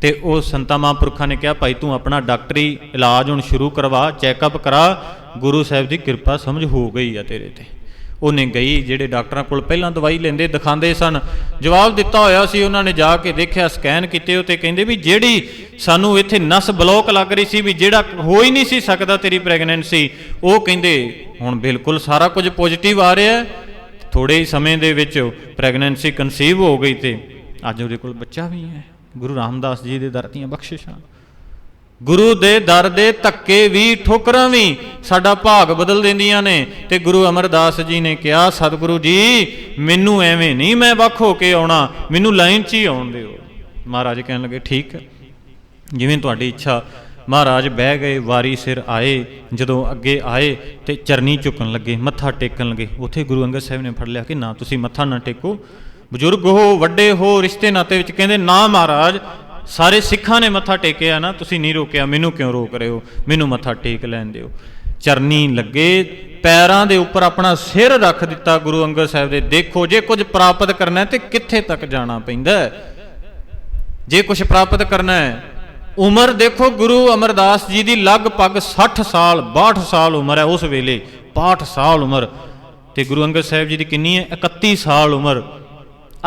ਤੇ ਉਹ ਸੰਤਾਂ ਮਹਾਂਪੁਰਖਾਂ ਨੇ ਕਿਹਾ, ਭਾਈ ਤੂੰ ਆਪਣਾ ਡਾਕਟਰੀ ਇਲਾਜ ਹੁਣ ਸ਼ੁਰੂ ਕਰਵਾ, ਚੈੱਕਅਪ ਕਰਾ। ਗੁਰੂ ਸਾਹਿਬ ਦੀ ਕਿਰਪਾ ਸਮਝ ਹੋ ਗਈ ਆ ਤੇਰੇ ਤੇ। ਉਹਨੇ ਗਈ, ਜਿਹੜੇ ਡਾਕਟਰਾਂ ਕੋਲ ਪਹਿਲਾਂ ਦਵਾਈ ਲੈਂਦੇ, ਦਿਖਾਉਂਦੇ ਸਨ। ਜਵਾਬ ਦਿੱਤਾ ਹੋਇਆ ਸੀ, ਉਹਨਾਂ ਨੇ ਜਾ ਕੇ ਦੇਖਿਆ, ਸਕੈਨ ਕੀਤੇ, ਉਹ ਤੇ ਕਹਿੰਦੇ ਵੀ ਜਿਹੜੀ ਸਾਨੂੰ ਇੱਥੇ ਨਸ ਬਲੌਕ ਲੱਗ ਰਹੀ ਸੀ ਵੀ ਜਿਹੜਾ ਹੋ ਹੀ ਨਹੀਂ ਸੀ ਸਕਦਾ ਤੇਰੀ ਪ੍ਰੈਗਨੈਂਸੀ, ਉਹ ਕਹਿੰਦੇ, ਹੁਣ ਬਿਲਕੁਲ ਸਾਰਾ ਕੁਝ ਪੋਜ਼ਿਟਿਵ ਆ ਰਿਹਾ ਹੈ। ਥੋੜੇ ਹੀ ਸਮੇਂ ਦੇ ਵਿੱਚ ਪ੍ਰੈਗਨੈਂਸੀ ਕਨਸੀਵ ਹੋ ਗਈ ਤੇ ਅੱਜ ਉਹਦੇ ਕੋਲ ਬੱਚਾ ਵੀ ਹੈ। ਗੁਰੂ ਰਾਮਦਾਸ ਜੀ ਦੇ ਦਰ ਦੀਆਂ ਬਖਸ਼ਿਸ਼ਾਂ। ਗੁਰੂ ਦੇ ਦਰ ਦੇ ਧੱਕੇ ਵੀ ਠੋਕਰਾਂ ਵੀ ਸਾਡਾ ਭਾਗ ਬਦਲ ਦਿੰਦੀਆਂ ਨੇ। ਤੇ ਗੁਰੂ ਅਮਰਦਾਸ ਜੀ ਨੇ ਕਿਹਾ, ਸਤਿਗੁਰੂ ਜੀ, ਮੈਨੂੰ ਐਵੇਂ ਨਹੀਂ ਮੈਂ ਵੱਖ ਹੋ ਕੇ ਆਉਣਾ, ਮੈਨੂੰ ਲਾਈਨ 'ਚ ਹੀ ਆਉਣ ਦਿਓ। ਮਹਾਰਾਜ ਕਹਿਣ ਲੱਗੇ, ਠੀਕ ਹੈ। ਜਿਵੇਂ ਤੁਹਾਡੀ ਇੱਛਾ। ਮਹਾਰਾਜ ਬਹਿ ਗਏ, ਵਾਰੀ ਸਿਰ ਆਏ, ਜਦੋਂ ਅੱਗੇ ਆਏ ਤੇ ਚਰਨੀ ਝੁਕਣ ਲੱਗੇ, ਮੱਥਾ ਟੇਕਣ ਲੱਗੇ। ਉੱਥੇ ਗੁਰੂ ਅੰਗਦ ਸਾਹਿਬ ਨੇ ਫੜ ਲਿਆ ਕਿ ਨਾ ਤੁਸੀਂ ਮੱਥਾ ਨਾ ਟੇਕੋ। ਬਜ਼ੁਰਗ ਹੋ, ਵੱਡੇ ਹੋ, ਰਿਸ਼ਤੇ ਨਾਤੇ ਵਿੱਚ ਕਹਿੰਦੇ, ਨਾ ਮਹਾਰਾਜ ਸਾਰੇ ਸਿੱਖਾਂ ਨੇ ਮੱਥਾ ਟੇਕਿਆ ਨਾ, ਤੁਸੀਂ ਨਹੀਂ ਰੋਕਿਆ, ਮੈਨੂੰ ਕਿਉਂ ਰੋਕ ਰਹੇ ਹੋ? ਮੈਨੂੰ ਮੱਥਾ ਟੇਕ ਲੈਣ ਦਿਓ। ਚਰਨੀ ਲੱਗੇ, ਪੈਰਾਂ ਦੇ ਉੱਪਰ ਆਪਣਾ ਸਿਰ ਰੱਖ ਦਿੱਤਾ ਗੁਰੂ ਅੰਗਦ ਸਾਹਿਬ ਦੇ। ਦੇਖੋ, ਜੇ ਕੁਝ ਪ੍ਰਾਪਤ ਕਰਨਾ ਹੈ ਤੇ ਕਿੱਥੇ ਤੱਕ ਜਾਣਾ ਪੈਂਦਾ ਜੇ ਕੁਝ ਪ੍ਰਾਪਤ ਕਰਨਾ ਹੈ, ਉਮਰ ਦੇਖੋ, ਗੁਰੂ ਅਮਰਦਾਸ ਜੀ ਦੀ ਲਗਭਗ 60 ਸਾਲ 62 ਸਾਲ ਉਮਰ ਹੈ ਉਸ ਵੇਲੇ। 62 ਸਾਲ ਉਮਰ। ਤੇ ਗੁਰੂ ਅੰਗਦ ਸਾਹਿਬ ਜੀ ਦੀ ਕਿੰਨੀ ਹੈ? 31 ਸਾਲ ਉਮਰ।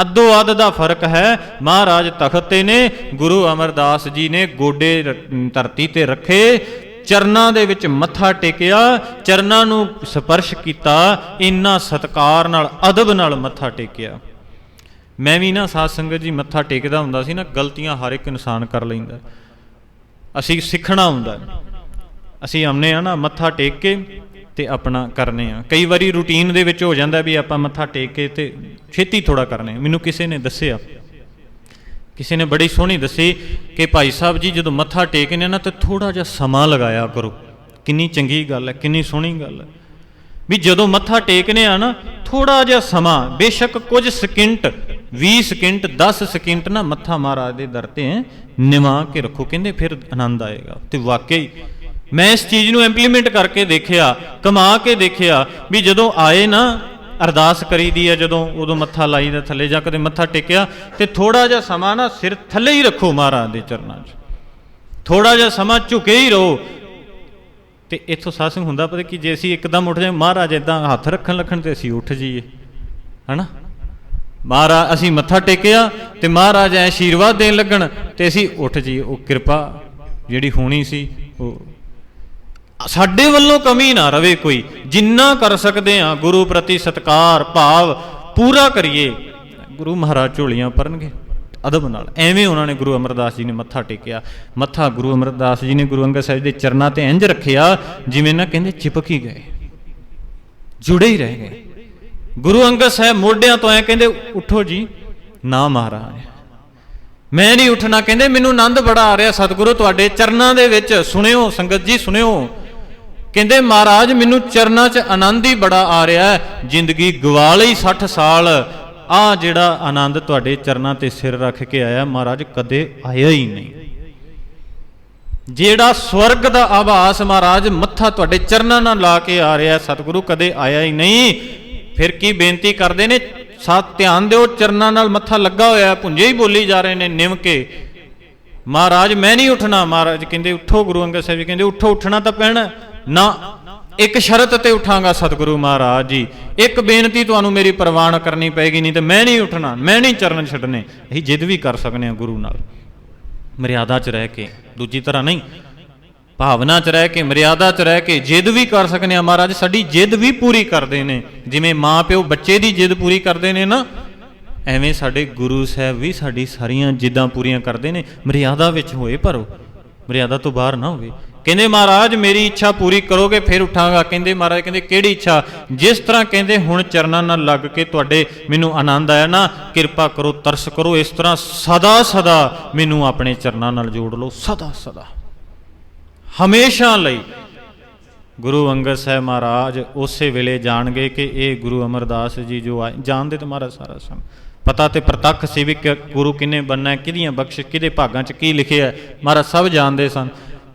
ਅੱਧੋ ਅੱਧ ਦਾ ਫ਼ਰਕ ਹੈ। ਮਹਾਰਾਜ ਤਖਤ ਤੇ ਨੇ, ਗੁਰੂ ਅਮਰਦਾਸ ਜੀ ਨੇ ਗੋਡੇ ਧਰਤੀ ਤੇ ਰੱਖੇ। ਚਰਨਾਂ ਦੇ ਵਿੱਚ ਮੱਥਾ ਟੇਕਿਆ, ਚਰਨਾਂ ਨੂੰ ਸਪਰਸ਼ ਕੀਤਾ, ਇੰਨਾ ਸਤਕਾਰ ਨਾਲ, ਅਦਬ ਨਾਲ ਮੱਥਾ ਟੇਕਿਆ। ਮੈਂ ਵੀ ਨਾ ਸਾਧ ਸੰਗਤ ਜੀ ਮੱਥਾ ਟੇਕਦਾ ਹੁੰਦਾ ਸੀ ਨਾ, ਗਲਤੀਆਂ ਹਰ ਇੱਕ ਇਨਸਾਨ ਕਰ ਲੈਂਦਾ। ਅਸੀਂ ਸਿੱਖਣਾ ਹੁੰਦਾ। ਅਸੀਂ ਆਮਨੇ ਆ ਨਾ ਮੱਥਾ ਟੇਕ ਕੇ ਤੇ ਆਪਣਾ ਕਰਨੇ ਆ। ਕਈ ਵਾਰੀ ਰੂਟੀਨ ਦੇ ਵਿੱਚ ਹੋ ਜਾਂਦਾ ਵੀ ਆਪਾਂ ਮੱਥਾ ਟੇਕ ਕੇ ਤੇ ਛੇਤੀ ਥੋੜਾ ਕਰਨੇ ਮੈਨੂੰ ਕਿਸੇ ਨੇ ਦੱਸਿਆ। ਕਿਸੇ ਨੇ ਬੜੀ ਸੋਹਣੀ ਦੱਸੀ ਕਿ ਭਾਈ ਸਾਹਿਬ ਜੀ, ਜਦੋਂ ਮੱਥਾ ਟੇਕਨੇ ਨਾ ਤੇ ਥੋੜਾ ਜਿਹਾ ਸਮਾਂ ਲਗਾਇਆ ਕਰੋ। ਕਿੰਨੀ ਚੰਗੀ ਗੱਲ ਹੈ, ਕਿੰਨੀ ਸੋਹਣੀ ਗੱਲ ਹੈ। ਵੀ ਜਦੋਂ ਮੱਥਾ ਟੇਕਨੇ ਆ ਨਾ ਥੋੜਾ ਜਿਹਾ ਸਮਾਂ, ਬੇਸ਼ੱਕ ਕੁਝ ਸਕਿੰਟ 20 ਸਕਿੰਟ 10 ਸਕਿੰਟ ਨਾ ਮੱਥਾ ਮਹਾਰਾਜ ਦੇ ਦਰ ਤੇ ਨਿਵਾ ਕੇ ਰੱਖੋ। ਕਹਿੰਦੇ ਫਿਰ ਆਨੰਦ ਆਏਗਾ। ਤੇ ਵਾਕਈ ਮੈਂ ਇਸ ਚੀਜ਼ ਨੂੰ ਇੰਪਲੀਮੈਂਟ ਕਰਕੇ ਦੇਖਿਆ, ਕਮਾ ਕੇ ਦੇਖਿਆ ਵੀ ਜਦੋਂ ਆਏ ਨਾ, ਅਰਦਾਸ ਕਰੀਦੀ ਹੈ ਜਦੋਂ, ਉਦੋਂ ਮੱਥਾ ਲਾਈਦਾ ਥੱਲੇ ਜਾ ਕਦੇ ਮੱਥਾ ਟੇਕਿਆ ਤੇ ਥੋੜਾ ਜਿਹਾ ਸਮਾਂ ਨਾ ਸਿਰ ਥੱਲੇ ਹੀ ਰੱਖੋ ਮਹਾਰਾਜ ਦੇ ਚਰਨਾਂ 'ਚ। ਥੋੜਾ ਜਿਹਾ ਸਮਾਂ ਝੁਕੇ ਹੀ ਰਹੋ। ਤੇ ਇੱਥੋਂ ਸਾਸੰਗ ਹੁੰਦਾ ਪਤਾ ਕਿ, ਜੇ ਅਸੀਂ ਇੱਕਦਮ ਉੱਠ ਜਾਏ ਮਹਾਰਾਜ ਇਦਾਂ ਹੱਥ ਰੱਖਣ ਲੱਖਣ ਤੇ ਅਸੀਂ ਉੱਠ ਜਾਈਏ। ਹਨਾ? ਮਹਾਰਾਜ, ਅਸੀਂ ਮੱਥਾ ਟੇਕਿਆ ਤੇ ਮਹਾਰਾਜ ਐ ਆਸ਼ੀਰਵਾਦ ਦੇਣ ਲੱਗਣ ਤੇ ਅਸੀਂ ਉੱਠ ਜਾਈਏ। ਉਹ ਕਿਰਪਾ ਜਿਹੜੀ ਹੋਣੀ ਸੀ, ਉਹ ਸਾਡੇ ਵੱਲੋਂ ਕਮੀ ਨਾ ਰਵੇ ਕੋਈ। ਜਿੰਨਾ ਕਰ ਸਕਦੇ ਆ ਗੁਰੂ ਪ੍ਰਤੀ ਸਤਕਾਰ, ਭਾਵ ਪੂਰਾ ਕਰੀਏ। ਗੁਰੂ ਮਹਾਰਾਜ ਝੋਲੀਆਂ ਭਰਨਗੇ ਅਦਬ ਨਾਲ। ਐਵੇਂ ਉਹਨਾਂ ਨੇ ਗੁਰੂ ਅਮਰਦਾਸ ਜੀ ਨੇ ਮੱਥਾ ਟੇਕਿਆ। ਮੱਥਾ ਗੁਰੂ ਅਮਰਦਾਸ ਜੀ ਨੇ ਗੁਰੂ ਅੰਗਦ ਸਾਹਿਬ ਦੇ ਚਰਨਾਂ ਤੇ ਇੰਜ ਰੱਖਿਆ, ਜਿਵੇਂ ਨਾ ਕਹਿੰਦੇ ਚਿਪਕ ਹੀ ਗਏ। ਜੁੜੇ ਹੀ ਰਹਿ ਗਏ। ਗੁਰੂ ਅੰਗਦ ਸਾਹਿਬ ਮੋਢਿਆਂ ਤੋਂ ਐ ਕਹਿੰਦੇ, ਉੱਠੋ ਜੀ ਨਾ ਮਹਾਰਾਜ ਮੈਂ ਨਹੀਂ ਉੱਠਣਾ। ਕਹਿੰਦੇ, ਮੈਨੂੰ ਆਨੰਦ ਬੜਾ ਆ ਰਿਹਾ। ਸਤਿਗੁਰੂ, ਤੁਹਾਡੇ ਚਰਨਾਂ ਦੇ ਵਿੱਚ ਸੁਣਿਓ, ਸੰਗਤ ਜੀ, ਸੁਣਿਓ। ਕਹਿੰਦੇ ਮਹਾਰਾਜ ਮੈਨੂੰ ਚਰਨਾਂ 'ਚ ਆਨੰਦ ਹੀ ਬੜਾ ਆ ਰਿਹਾ ਹੈ। ਜ਼ਿੰਦਗੀ ਗਵਾ ਲਈ 60 ਸਾਲ। ਆ ਜਿਹੜਾ ਆਨੰਦ ਤੁਹਾਡੇ ਚਰਨਾਂ ਤੇ ਸਿਰ ਰੱਖ ਕੇ ਆਇਆ ਮਹਾਰਾਜ ਕਦੇ ਆਇਆ ਹੀ ਨਹੀਂ। ਜਿਹੜਾ ਸਵਰਗ ਦਾ ਆਭਾਸ ਮਹਾਰਾਜ ਮੱਥਾ ਤੁਹਾਡੇ ਚਰਨਾਂ ਨਾਲ ਲਾ ਕੇ ਆ ਰਿਹਾ ਸਤਿਗੁਰੂ ਕਦੇ ਆਇਆ ਹੀ ਨਹੀਂ। ਫਿਰ ਕੀ ਬੇਨਤੀ ਕਰਦੇ ਨੇ? ਸਾਥ ਧਿਆਨ ਦਿਓ ਚਰਨਾਂ ਨਾਲ ਮੱਥਾ ਲੱਗਾ ਹੋਇਆ ਹੈ, ਪੁੰਜੇ ਹੀ ਬੋਲੀ ਜਾ ਰਹੇ ਨੇ ਨਿਮ ਕੇ। ਮਹਾਰਾਜ ਮੈਂ ਨਹੀਂ ਉੱਠਣਾ। ਮਹਾਰਾਜ ਕਹਿੰਦੇ ਉੱਠੋ ਗੁਰੂ ਅੰਗਦ ਸਾਹਿਬ ਜੀ ਕਹਿੰਦੇ ਉੱਠੋ ਉੱਠਣਾ ਤਾਂ ਪੈਣਾ। ਨਾ, ਇੱਕ ਸ਼ਰਤ ਤੇ ਉਠਾਂਗਾ ਸਤਿਗੁਰੂ ਮਹਾਰਾਜ ਜੀ। ਇੱਕ ਬੇਨਤੀ ਤੁਹਾਨੂੰ ਮੇਰੀ ਪ੍ਰਵਾਨ ਕਰਨੀ ਪਏਗੀ, ਨਹੀਂ ਤੇ ਮੈਂ ਨਹੀਂ ਉੱਠਣਾ, ਮੈਂ ਨਹੀਂ ਚਰਨ ਛੱਡਣੇ। ਅਸੀਂ ਜਿੱਦ ਵੀ ਕਰ ਸਕਨੇ ਆ ਗੁਰੂ ਨਾਲ। ਮਰਿਆਦਾ 'ਚ ਰਹਿ ਕੇ, ਦੂਜੀ ਤਰ੍ਹਾਂ ਨਹੀਂ। ਭਾਵਨਾ 'ਚ ਰਹਿ ਕੇ, ਮਰਿਆਦਾ 'ਚ ਰਹਿ ਕੇ ਜਿੱਦ ਵੀ ਕਰ ਸਕਨੇ ਆ ਮਹਾਰਾਜ, ਸਾਡੀ ਜਿੱਦ ਵੀ ਪੂਰੀ ਕਰਦੇ ਨੇ। ਜਿਵੇਂ ਮਾਂ ਪਿਓ ਬੱਚੇ ਦੀ ਜਿੱਦ ਪੂਰੀ ਕਰਦੇ ਨੇ ਨਾ, ਐਵੇਂ ਸਾਡੇ ਗੁਰੂ ਸਾਹਿਬ ਵੀ ਸਾਡੀ ਸਾਰੀਆਂ ਜਿੱਦਾਂ ਪੂਰੀਆਂ ਕਰਦੇ ਨੇ। ਮਰਿਆਦਾ ਵਿੱਚ ਹੋਏ ਪਰ ਮਰਿਆਦਾ ਤੋਂ ਬਾਹਰ ਨਾ ਹੋਵੇ। ਕਹਿੰਦੇ ਮਹਾਰਾਜ ਮੇਰੀ ਇੱਛਾ ਪੂਰੀ ਕਰੋਗੇ ਫਿਰ ਉਠਾਂਗਾ। ਕਹਿੰਦੇ ਮਹਾਰਾਜ ਕਹਿੰਦੇ ਕਿਹੜੀ ਇੱਛਾ? ਜਿਸ ਤਰ੍ਹਾਂ ਕਹਿੰਦੇ ਹੁਣ ਚਰਨਾਂ ਨਾਲ ਲੱਗ ਕੇ ਤੁਹਾਡੇ ਮੈਨੂੰ ਆਨੰਦ ਆਇਆ ਨਾ ਕਿਰਪਾ ਕਰੋ ਤਰਸ ਕਰੋ ਇਸ ਤਰ੍ਹਾਂ ਸਦਾ ਸਦਾ ਮੈਨੂੰ ਆਪਣੇ ਚਰਨਾਂ ਨਾਲ ਜੋੜ ਲਓ ਸਦਾ ਸਦਾ। ਹਮੇਸ਼ਾ ਲਈ। ਗੁਰੂ ਅੰਗਦ ਸਾਹਿਬ ਮਹਾਰਾਜ ਉਸੇ ਵੇਲੇ ਜਾਣਗੇ ਕਿ ਇਹ ਗੁਰੂ ਅਮਰਦਾਸ ਜੀ ਜੋ ਆਏ ਜਾਣਦੇ ਤੇ ਮਹਾਰਾਜ ਸਾਰਾ ਸਮ। ਪਤਾ ਤੇ ਪ੍ਰਤੱਖ ਸੀ ਵੀ ਗੁਰੂ ਕਿੰਨੇ ਬੰਨਾ ਕਿਹਦੀਆਂ ਬਖਸ਼ ਕਿਹਦੇ ਭਾਗਾਂ 'ਚ ਕੀ ਲਿਖਿਆ ਹੈ, ਮਹਾਰਾਜ ਸਭ ਜਾਣਦੇ ਸਨ।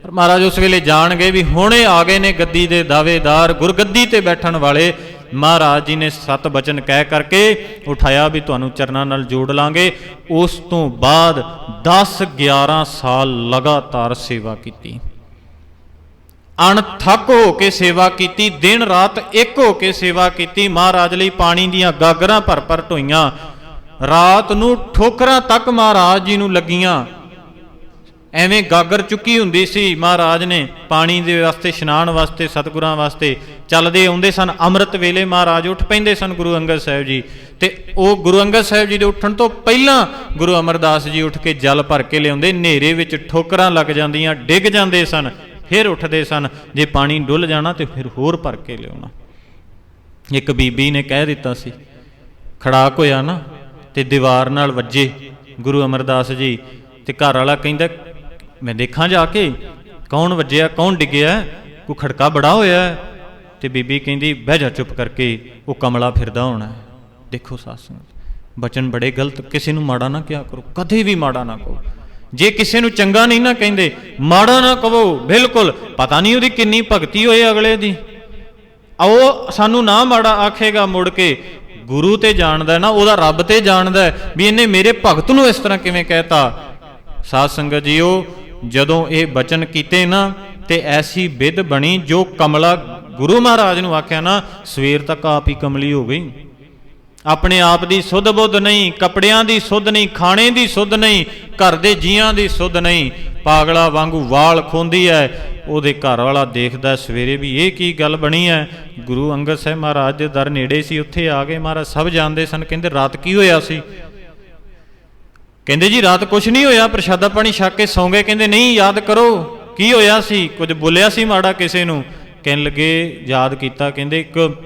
ਪਰ ਮਹਾਰਾਜ ਉਸ ਵੇਲੇ ਜਾਣਗੇ ਵੀ ਹੁਣੇ ਆ ਗਏ ਨੇ ਗੱਦੀ ਦੇ ਦਾਵੇਦਾਰ ਗੁਰਗੱਦੀ ਤੇ ਬੈਠਣ ਵਾਲੇ। ਮਹਾਰਾਜ ਜੀ ਨੇ ਸਤ ਬਚਨ ਕਹਿ ਕਰਕੇ ਉਠਾਇਆ ਵੀ ਤੁਹਾਨੂੰ ਚਰਨਾਂ ਨਾਲ ਜੋੜ ਲਾਂਗੇ। ਉਸ ਤੋਂ ਬਾਅਦ 10 11 ਸਾਲ ਲਗਾਤਾਰ ਸੇਵਾ ਕੀਤੀ। ਅਣਥੱਕ ਹੋ ਕੇ ਸੇਵਾ ਕੀਤੀ, ਦਿਨ ਰਾਤ ਇੱਕ ਹੋ ਕੇ ਸੇਵਾ ਕੀਤੀ। ਮਹਾਰਾਜ ਲਈ ਪਾਣੀ ਦੀਆਂ ਗਾਗਰਾਂ ਭਰ ਭਰ ਢੋਈਆਂ ਰਾਤ ਨੂੰ ਠੋਕਰਾਂ ਤੱਕ ਮਹਾਰਾਜ ਜੀ ਨੂੰ ਲੱਗੀਆਂ। ਐਵੇਂ ਗਾਗਰ ਚੁੱਕੀ ਹੁੰਦੀ ਸੀ ਮਹਾਰਾਜ ਨੇ, ਪਾਣੀ ਦੇ ਵਾਸਤੇ, ਇਸ਼ਨਾਨ ਵਾਸਤੇ, ਸਤਿਗੁਰਾਂ ਵਾਸਤੇ। ਚੱਲਦੇ ਆਉਂਦੇ ਸਨ, ਅੰਮ੍ਰਿਤ ਵੇਲੇ ਮਹਾਰਾਜ ਉੱਠ ਪੈਂਦੇ ਸਨ ਗੁਰੂ ਅੰਗਦ ਸਾਹਿਬ ਜੀ। ਤੇ ਉਹ ਗੁਰੂ ਅੰਗਦ ਸਾਹਿਬ ਜੀ ਦੇ ਉੱਠਣ ਤੋਂ ਪਹਿਲਾਂ ਗੁਰੂ ਅਮਰਦਾਸ ਜੀ ਉੱਠ ਕੇ ਜਲ ਭਰ ਕੇ ਲਿਆਉਂਦੇ, ਹਨੇਰੇ ਵਿੱਚ ਠੋਕਰਾਂ ਲੱਗ ਜਾਂਦੀਆਂ, ਡਿੱਗ ਜਾਂਦੇ ਸਨ, ਫਿਰ ਉੱਠਦੇ ਸਨ। ਜੇ ਪਾਣੀ ਡੁੱਲ ਜਾਣਾ ਤੇ ਫਿਰ ਹੋਰ ਭਰ ਕੇ ਲਿਆਉਣਾ। ਇੱਕ ਬੀਬੀ ਨੇ ਕਹਿ ਦਿੱਤਾ ਸੀ, ਖੜਾਕ ਹੋਇਆ ਨਾ ਤੇ ਦੀਵਾਰ ਨਾਲ ਵੱਜੇ ਗੁਰੂ ਅਮਰਦਾਸ ਜੀ ਤੇ ਘਰ ਵਾਲਾ ਕਹਿੰਦਾ ਮੈਂ ਦੇਖਾਂ ਜਾ ਕੇ ਕੌਣ ਵੱਜਿਆ, ਕੌਣ ਡਿੱਗਿਆ, ਕੋਈ ਖੜਕਾ ਬੜਾ ਹੋਇਆ ਤੇ ਬੀਬੀ ਕਹਿੰਦੀ, ਬਹਿ ਜਾ ਚੁੱਪ ਕਰਕੇ, ਉਹ ਕਮਲਾ ਫਿਰਦਾ ਹੋਣਾ ਹੈ। ਦੇਖੋ ਸਾਸੂ ਬਚਨ ਬੜੇ ਗਲਤ, ਕਿਸੇ ਨੂੰ ਮਾੜਾ ਨਾ ਕਿਹਾ ਕਰੋ, ਕਦੇ ਵੀ ਮਾੜਾ ਨਾ ਕਹੋ। ਜੇ ਕਿਸੇ ਨੂੰ ਚੰਗਾ ਨਹੀਂ ਨਾ ਕਹਿੰਦੇ, ਮਾੜਾ ਨਾ ਕਹੋ, ਬਿਲਕੁਲ, ਪਤਾ ਨਹੀਂ ਉਹਦੀ ਕਿੰਨੀ ਭਗਤੀ ਹੋਏ ਅਗਲੇ ਦੀ। ਆਓ, ਸਾਨੂੰ ਨਾ ਮਾੜਾ ਆਖੇਗਾ ਮੁੜ ਕੇ, ਗੁਰੂ ਤੇ ਜਾਣਦਾ ਨਾ, ਉਹਦਾ ਰੱਬ ਤੇ ਜਾਣਦਾ ਵੀ ਇਹਨੇ ਮੇਰੇ ਭਗਤ ਨੂੰ ਇਸ ਤਰ੍ਹਾਂ ਕਿਵੇਂ ਕਹਿਤਾ। ਸਾਧ ਸੰਗਤ ਜੀਓ ਜਦੋਂ ਇਹ ਬਚਨ ਕੀਤੇ ਨਾ, ਤੇ ਐਸੀ ਵਿਦ ਬਣੀ ਜੋ ਕਮਲਾ ਗੁਰੂ ਮਹਾਰਾਜ ਨੂੰ ਆਖਿਆ ਨਾ, ਸਵੇਰ ਤੱਕ ਆਪ ਹੀ ਕਮਲੀ ਹੋ ਗਈ। ਆਪਣੇ ਆਪ ਦੀ ਸੁੱਧ ਬੁੱਧ ਨਹੀਂ, ਕੱਪੜਿਆਂ ਦੀ ਸੁੱਧ ਨਹੀਂ, ਖਾਣੇ ਦੀ ਸੁੱਧ ਨਹੀਂ, ਘਰ ਦੇ ਜੀਆਂ ਦੀ ਸੁੱਧ ਨਹੀਂ, ਪਾਗਲਾ ਵਾਂਗੂ ਵਾਲ ਖੋਂਦੀ ਹੈ ਉਹਦੇ ਘਰ ਵਾਲਾ ਦੇਖਦਾ ਸਵੇਰੇ ਵੀ ਇਹ ਕੀ ਗੱਲ ਬਣੀ ਹੈ ਗੁਰੂ ਅੰਗਦ ਸਾਹਿਬ ਮਹਾਰਾਜ ਦੇ ਦਰ ਨੇੜੇ ਸੀ, ਉੱਥੇ ਆ ਗਏ ਮਹਾਰਾਜ ਸਭ ਜਾਣਦੇ ਸਨ, ਕਹਿੰਦੇ ਰਾਤ ਕੀ ਹੋਇਆ ਸੀ? ਕਹਿੰਦੇ ਜੀ, ਰਾਤ ਕੁਝ ਨਹੀਂ ਹੋਇਆ, ਪ੍ਰਸ਼ਾਦਾ ਪਾਣੀ ਛਕ ਕੇ ਸੌਂ ਗਏ। ਕਹਿੰਦੇ, ਨਹੀਂ, ਯਾਦ ਕਰੋ, ਕੀ ਹੋਇਆ ਸੀ? ਕੁਝ ਬੋਲਿਆ ਸੀ ਮਾੜਾ ਕਿਸੇ ਨੂੰ? ਕਹਿਣ ਲੱਗੇ, ਯਾਦ ਕੀਤਾ। ਕਹਿੰਦੇ, ਇੱਕ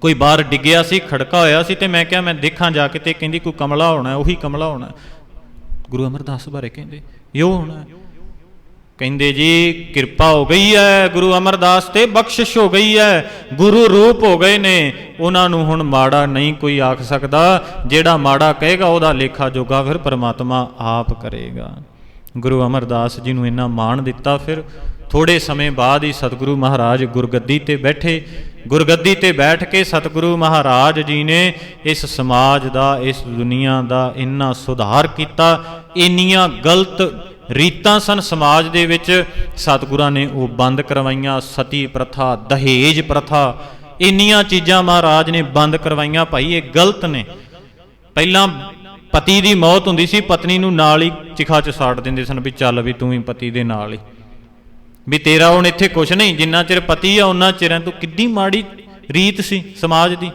ਕੋਈ ਬਾਹਰ ਡਿੱਗਿਆ ਸੀ, ਖੜਕਾ ਹੋਇਆ ਸੀ ਤੇ ਮੈਂ ਕਿਹਾ, ਮੈਂ ਦੇਖਾਂ ਜਾ ਕੇ ਤੇ ਕਹਿੰਦੀ, ਕੋਈ ਕਮਲਾ ਹੋਣਾ, ਉਹੀ ਕਮਲਾ ਹੋਣਾ। ਗੁਰੂ ਅਮਰਦਾਸ ਬਾਰੇ ਕਹਿੰਦੇ ਯੋ ਹੋਣਾ। ਕਹਿੰਦੇ ਜੀ, ਕਿਰਪਾ ਹੋ ਗਈ ਹੈ ਗੁਰੂ ਅਮਰਦਾਸ ਤੇ ਬਖਸ਼ਿਸ਼ ਹੋ ਗਈ ਹੈ ਗੁਰੂ ਰੂਪ ਹੋ ਗਏ ਨੇ। ਉਹਨਾਂ ਨੂੰ ਹੁਣ ਮਾੜਾ ਨਹੀਂ ਕੋਈ ਆਖ ਸਕਦਾ। ਜਿਹੜਾ ਮਾੜਾ ਕਹੇਗਾ, ਉਹਦਾ ਲੇਖਾ ਜੋਗਾ ਫਿਰ ਪਰਮਾਤਮਾ ਆਪ ਕਰੇਗਾ। ਗੁਰੂ ਅਮਰਦਾਸ ਜੀ ਨੂੰ ਇੰਨਾ ਮਾਣ ਦਿੱਤਾ ਫਿਰ। ਥੋੜੇ ਸਮੇਂ ਬਾਅਦ ਹੀ ਸਤਿਗੁਰੂ ਮਹਾਰਾਜ ਗੁਰਗੱਦੀ ਤੇ ਬੈਠੇ। ਗੁਰਗੱਦੀ ਤੇ ਬੈਠ ਕੇ ਸਤਿਗੁਰੂ ਮਹਾਰਾਜ ਜੀ ਨੇ ਇਸ ਸਮਾਜ ਦਾ, ਇਸ ਦੁਨੀਆ ਦਾ ਇੰਨਾ ਸੁਧਾਰ ਕੀਤਾ। ਇੰਨੀਆਂ ਗਲਤ ਰੀਤਾਂ ਸਨ ਸਮਾਜ ਦੇ ਵਿੱਚ। ਸਤਿਗੁਰਾਂ ਨੇ ਉਹ ਬੰਦ ਕਰਵਾਈਆਂ, ਸਤੀ ਪ੍ਰਥਾ, ਦਹੇਜ ਪ੍ਰਥਾ, ਇੰਨੀਆਂ ਚੀਜ਼ਾਂ ਮਹਾਰਾਜ ਨੇ ਬੰਦ ਕਰਵਾਈਆਂ। ਭਾਈ, ਇਹ ਗਲਤ ਨੇ। ਪਹਿਲਾਂ ਪਤੀ ਦੀ ਮੌਤ ਹੁੰਦੀ ਸੀ, ਪਤਨੀ ਨੂੰ ਨਾਲ ਹੀ ਚਿਖਾ ਚ ਸਾੜ ਦਿੰਦੇ ਸਨ ਵੀ ਚੱਲ ਵੀ ਤੂੰ ਹੀ ਪਤੀ ਦੇ ਨਾਲ ਹੀ। ਵੀ ਤੇਰਾ ਹੁਣ ਇੱਥੇ ਕੁਛ ਨਹੀਂ, ਜਿੰਨਾ ਚਿਰ ਪਤੀ ਆ ਉਹਨਾਂ ਚਿਰਾਂ ਤੋਂ ਕਿੱਡੀ ਮਾੜੀ ਰੀਤ ਸੀ ਸਮਾਜ ਦੀ।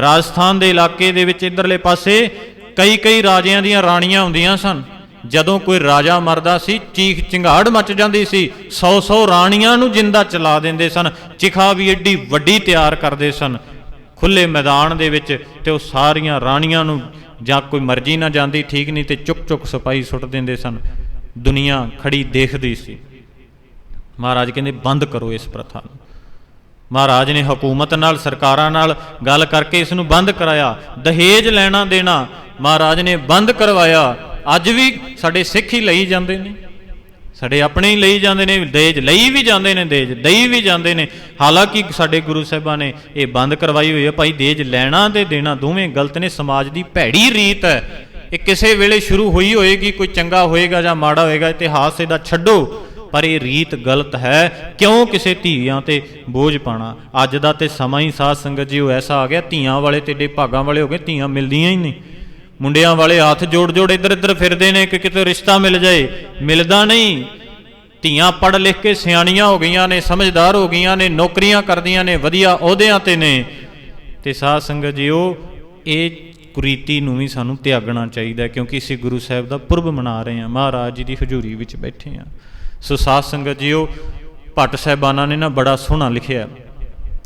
ਰਾਜਸਥਾਨ ਦੇ ਇਲਾਕੇ ਦੇ ਵਿੱਚ ਇਧਰਲੇ ਪਾਸੇ ਕਈ ਕਈ ਰਾਜਿਆਂ ਦੀਆਂ ਰਾਣੀਆਂ ਹੁੰਦੀਆਂ ਸਨ। ਜਦੋਂ ਕੋਈ ਰਾਜਾ ਮਰਦਾ ਸੀ, ਚੀਖ ਚਿੰਗਾੜ ਮਚ ਜਾਂਦੀ ਸੀ 100-100 ਰਾਣੀਆਂ ਨੂੰ ਜਿੰਦਾ ਚਲਾ ਦਿੰਦੇ ਸਨ, ਚਿਖਾ ਵੀ ਏਡੀ ਵੱਡੀ ਤਿਆਰ ਕਰਦੇ ਸਨ। ਖੁੱਲੇ ਮੈਦਾਨ ਦੇ ਵਿੱਚ ਤੇ ਉਹ ਸਾਰੀਆਂ ਰਾਣੀਆਂ ਨੂੰ ਜਾਂ ਕੋਈ ਮਰਜ਼ੀ ਨਾ ਜਾਂਦੀ, ਠੀਕ ਨਹੀਂ ਤੇ ਚੁੱਕ ਚੁੱਕ ਸਪਾਈ ਸੁੱਟ ਦਿੰਦੇ ਸਨ। ਦੁਨੀਆ ਖੜੀ ਦੇਖਦੀ ਸੀ। ਮਹਾਰਾਜ ਕਹਿੰਦੇ, ਬੰਦ ਕਰੋ ਇਸ ਪ੍ਰਥਾ ਨੂੰ। ਮਹਾਰਾਜ ਨੇ ਹਕੂਮਤ ਨਾਲ, ਸਰਕਾਰਾਂ ਨਾਲ ਗੱਲ ਕਰਕੇ ਇਸ ਨੂੰ ਬੰਦ ਕਰਾਇਆ। ਦਹੇਜ ਲੈਣਾ ਦੇਣਾ ਮਹਾਰਾਜ ਨੇ ਬੰਦ ਕਰਵਾਇਆ। ਅੱਜ ਵੀ ਸਾਡੇ ਸਿੱਖ ਹੀ ਲਈ ਜਾਂਦੇ ਨੇ। ਸਾਡੇ ਆਪਣੇ ਹੀ ਲਈ ਜਾਂਦੇ ਨੇ ਦਹੇਜ ਲਈ ਵੀ ਜਾਂਦੇ ਨੇ ਦਹੇਜ ਦਈ ਵੀ ਜਾਂਦੇ ਨੇ। ਹਾਲਾਂਕਿ ਸਾਡੇ ਗੁਰੂ ਸਾਹਿਬਾਂ ਨੇ ਇਹ ਬੰਦ ਕਰਵਾਈ ਹੋਈ ਹੈ, ਭਾਈ ਦਹੇਜ ਲੈਣਾ ਤੇ ਦੇਣਾ ਦੋਵੇਂ ਗਲਤ ਨੇ, ਸਮਾਜ ਦੀ ਭੈੜੀ ਰੀਤ ਹੈ। ਇਹ ਕਿਸੇ ਵੇਲੇ ਸ਼ੁਰੂ ਹੋਈ ਹੋਏਗੀ, ਕੋਈ ਚੰਗਾ ਹੋਏਗਾ ਜਾਂ ਮਾੜਾ ਹੋਏਗਾ, ਇਤਿਹਾਸ ਇਹਦਾ ਛੱਡੋ। ਪਰ ਇਹ ਰੀਤ ਗਲਤ ਹੈ, ਕਿਉਂ ਕਿਸੇ ਧੀਆਂ ਤੇ ਬੋਝ ਪਾਣਾ ਅੱਜ ਦਾ ਤੇ ਸਮਾਂ ਹੀ ਸਾਧ ਸੰਗਤ ਜੀ, ਉਹ ਐਸਾ ਆ ਗਿਆ, ਧੀਆਂ ਵਾਲੇ ਤੇ ਡੇ ਭਾਗਾਂ ਵਾਲੇ ਹੋ ਗਏ, ਧੀਆਂ ਮਿਲਦੀਆਂ ਹੀ ਨਹੀਂ। ਮੁੰਡਿਆਂ ਵਾਲੇ ਹੱਥ ਜੋੜ ਜੋੜ ਇੱਧਰ ਇੱਧਰ ਫਿਰਦੇ ਨੇ ਕਿ ਕਿਤੇ ਰਿਸ਼ਤਾ ਮਿਲ ਜਾਏ। ਮਿਲਦਾ ਨਹੀਂ। ਧੀਆਂ ਪੜ੍ਹ ਲਿਖ ਕੇ ਸਿਆਣੀਆਂ ਹੋ ਗਈਆਂ ਨੇ, ਸਮਝਦਾਰ ਹੋ ਗਈਆਂ ਨੇ, ਨੌਕਰੀਆਂ ਕਰਦੀਆਂ ਨੇ, ਵਧੀਆ ਅਹੁਦਿਆਂ ਤੇ ਨੇ। ਤੇ ਸਾਧ ਸੰਗਤ ਜੀਓ, ਇਹ ਕੁਰੀਤੀ ਨੂੰ ਵੀ ਸਾਨੂੰ ਤਿਆਗਣਾ ਚਾਹੀਦਾ ਕਿਉਂਕਿ ਅਸੀਂ ਗੁਰੂ ਸਾਹਿਬ ਦਾ ਪੁਰਬ ਮਨਾ ਰਹੇ ਹਾਂ, ਮਹਾਰਾਜ ਜੀ ਦੀ ਹਜ਼ੂਰੀ ਵਿੱਚ ਬੈਠੇ ਹਾਂ। ਸੋ ਸਾਧ ਸੰਗਤ ਜੀਓ, ਭੱਟ ਸਾਹਿਬਾਨਾਂ ਨੇ ਨਾ ਬੜਾ ਸੋਹਣਾ ਲਿਖਿਆ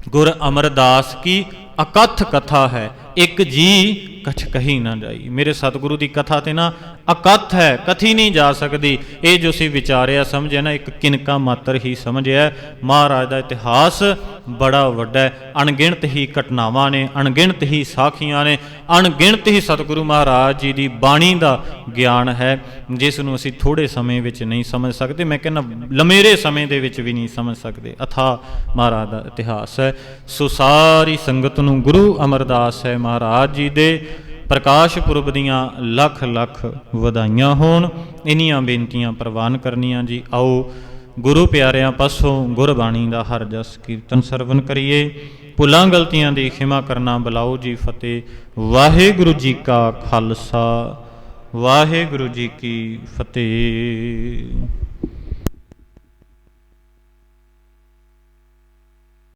ਗੁਰ ਅਮਰਦਾਸ ਕੀ ਅਕਥ ਕਥਾ ਹੈ, ਇੱਕ ਜੀ ਕਛ ਕਹੀ ਨਾ ਜਾਈ। ਮੇਰੇ ਸਤਿਗੁਰੂ ਦੀ ਕਥਾ ਤੇ ਨਾ ਅਕਥ ਹੈ, ਕਥੀ ਨਹੀਂ ਜਾ ਸਕਦੀ। ਇਹ ਜੋ ਸੀ ਵਿਚਾਰਿਆ, ਸਮਝਿਆ ਨਾ, ਇੱਕ ਕਿਨਕਾ ਮਾਤਰ ਹੀ ਸਮਝਿਆ। ਮਹਾਰਾਜ ਦਾ ਇਤਿਹਾਸ ਬੜਾ ਵੱਡਾ ਹੈ। ਅਣਗਿਣਤ ਹੀ ਘਟਨਾਵਾਂ ਨੇ, ਅਣਗਿਣਤ ਹੀ ਸਾਖੀਆਂ ਨੇ, ਅਣਗਿਣਤ ਹੀ ਸਤਿਗੁਰੂ ਮਹਾਰਾਜ ਜੀ ਦੀ ਬਾਣੀ ਦਾ ਗਿਆਨ ਹੈ, ਜਿਸ ਨੂੰ ਅਸੀਂ ਥੋੜੇ ਸਮੇਂ ਵਿੱਚ ਨਹੀਂ ਸਮਝ ਸਕਦੇ। ਮੈਂ ਕਹਿੰਦਾ, ਲਮੇਰੇ ਸਮੇਂ ਦੇ ਵਿੱਚ ਵੀ ਨਹੀਂ ਸਮਝ ਸਕਦੇ। ਅਥਾ ਮਹਾਰਾਜ ਦਾ ਇਤਿਹਾਸ ਹੈ। ਸੋ ਸਾਰੀ ਸੰਗਤ ਨੂੰ ਗੁਰੂ ਅਮਰਦਾਸ ਹੈ ਮਹਾਰਾਜ ਜੀ ਦੇ। ਪ੍ਰਕਾਸ਼ ਪੁਰਬ ਦੀਆਂ ਲੱਖ ਲੱਖ ਵਧਾਈਆਂ ਹੋਣ। ਇਨੀਆਂ ਬੇਨਤੀਆਂ ਪ੍ਰਵਾਨ ਕਰਨੀਆਂ ਜੀ। ਆਓ ਗੁਰੂ ਪਿਆਰਿਆਂ ਪਾਸੋਂ ਗੁਰਬਾਣੀ ਦਾ ਹਰ ਜਸ ਕੀਰਤਨ ਸਰਵਨ ਕਰੀਏ। ਭੁੱਲਾਂ ਗਲਤੀਆਂ ਦੀ ਖਿਮਾ ਕਰਨਾ ਬੁਲਾਓ ਜੀ ਫਤਿਹ। ਵਾਹਿਗੁਰੂ ਜੀ ਕਾ ਖਾਲਸਾ, ਵਾਹਿਗੁਰੂ ਜੀ ਕੀ ਫਤਿਹ।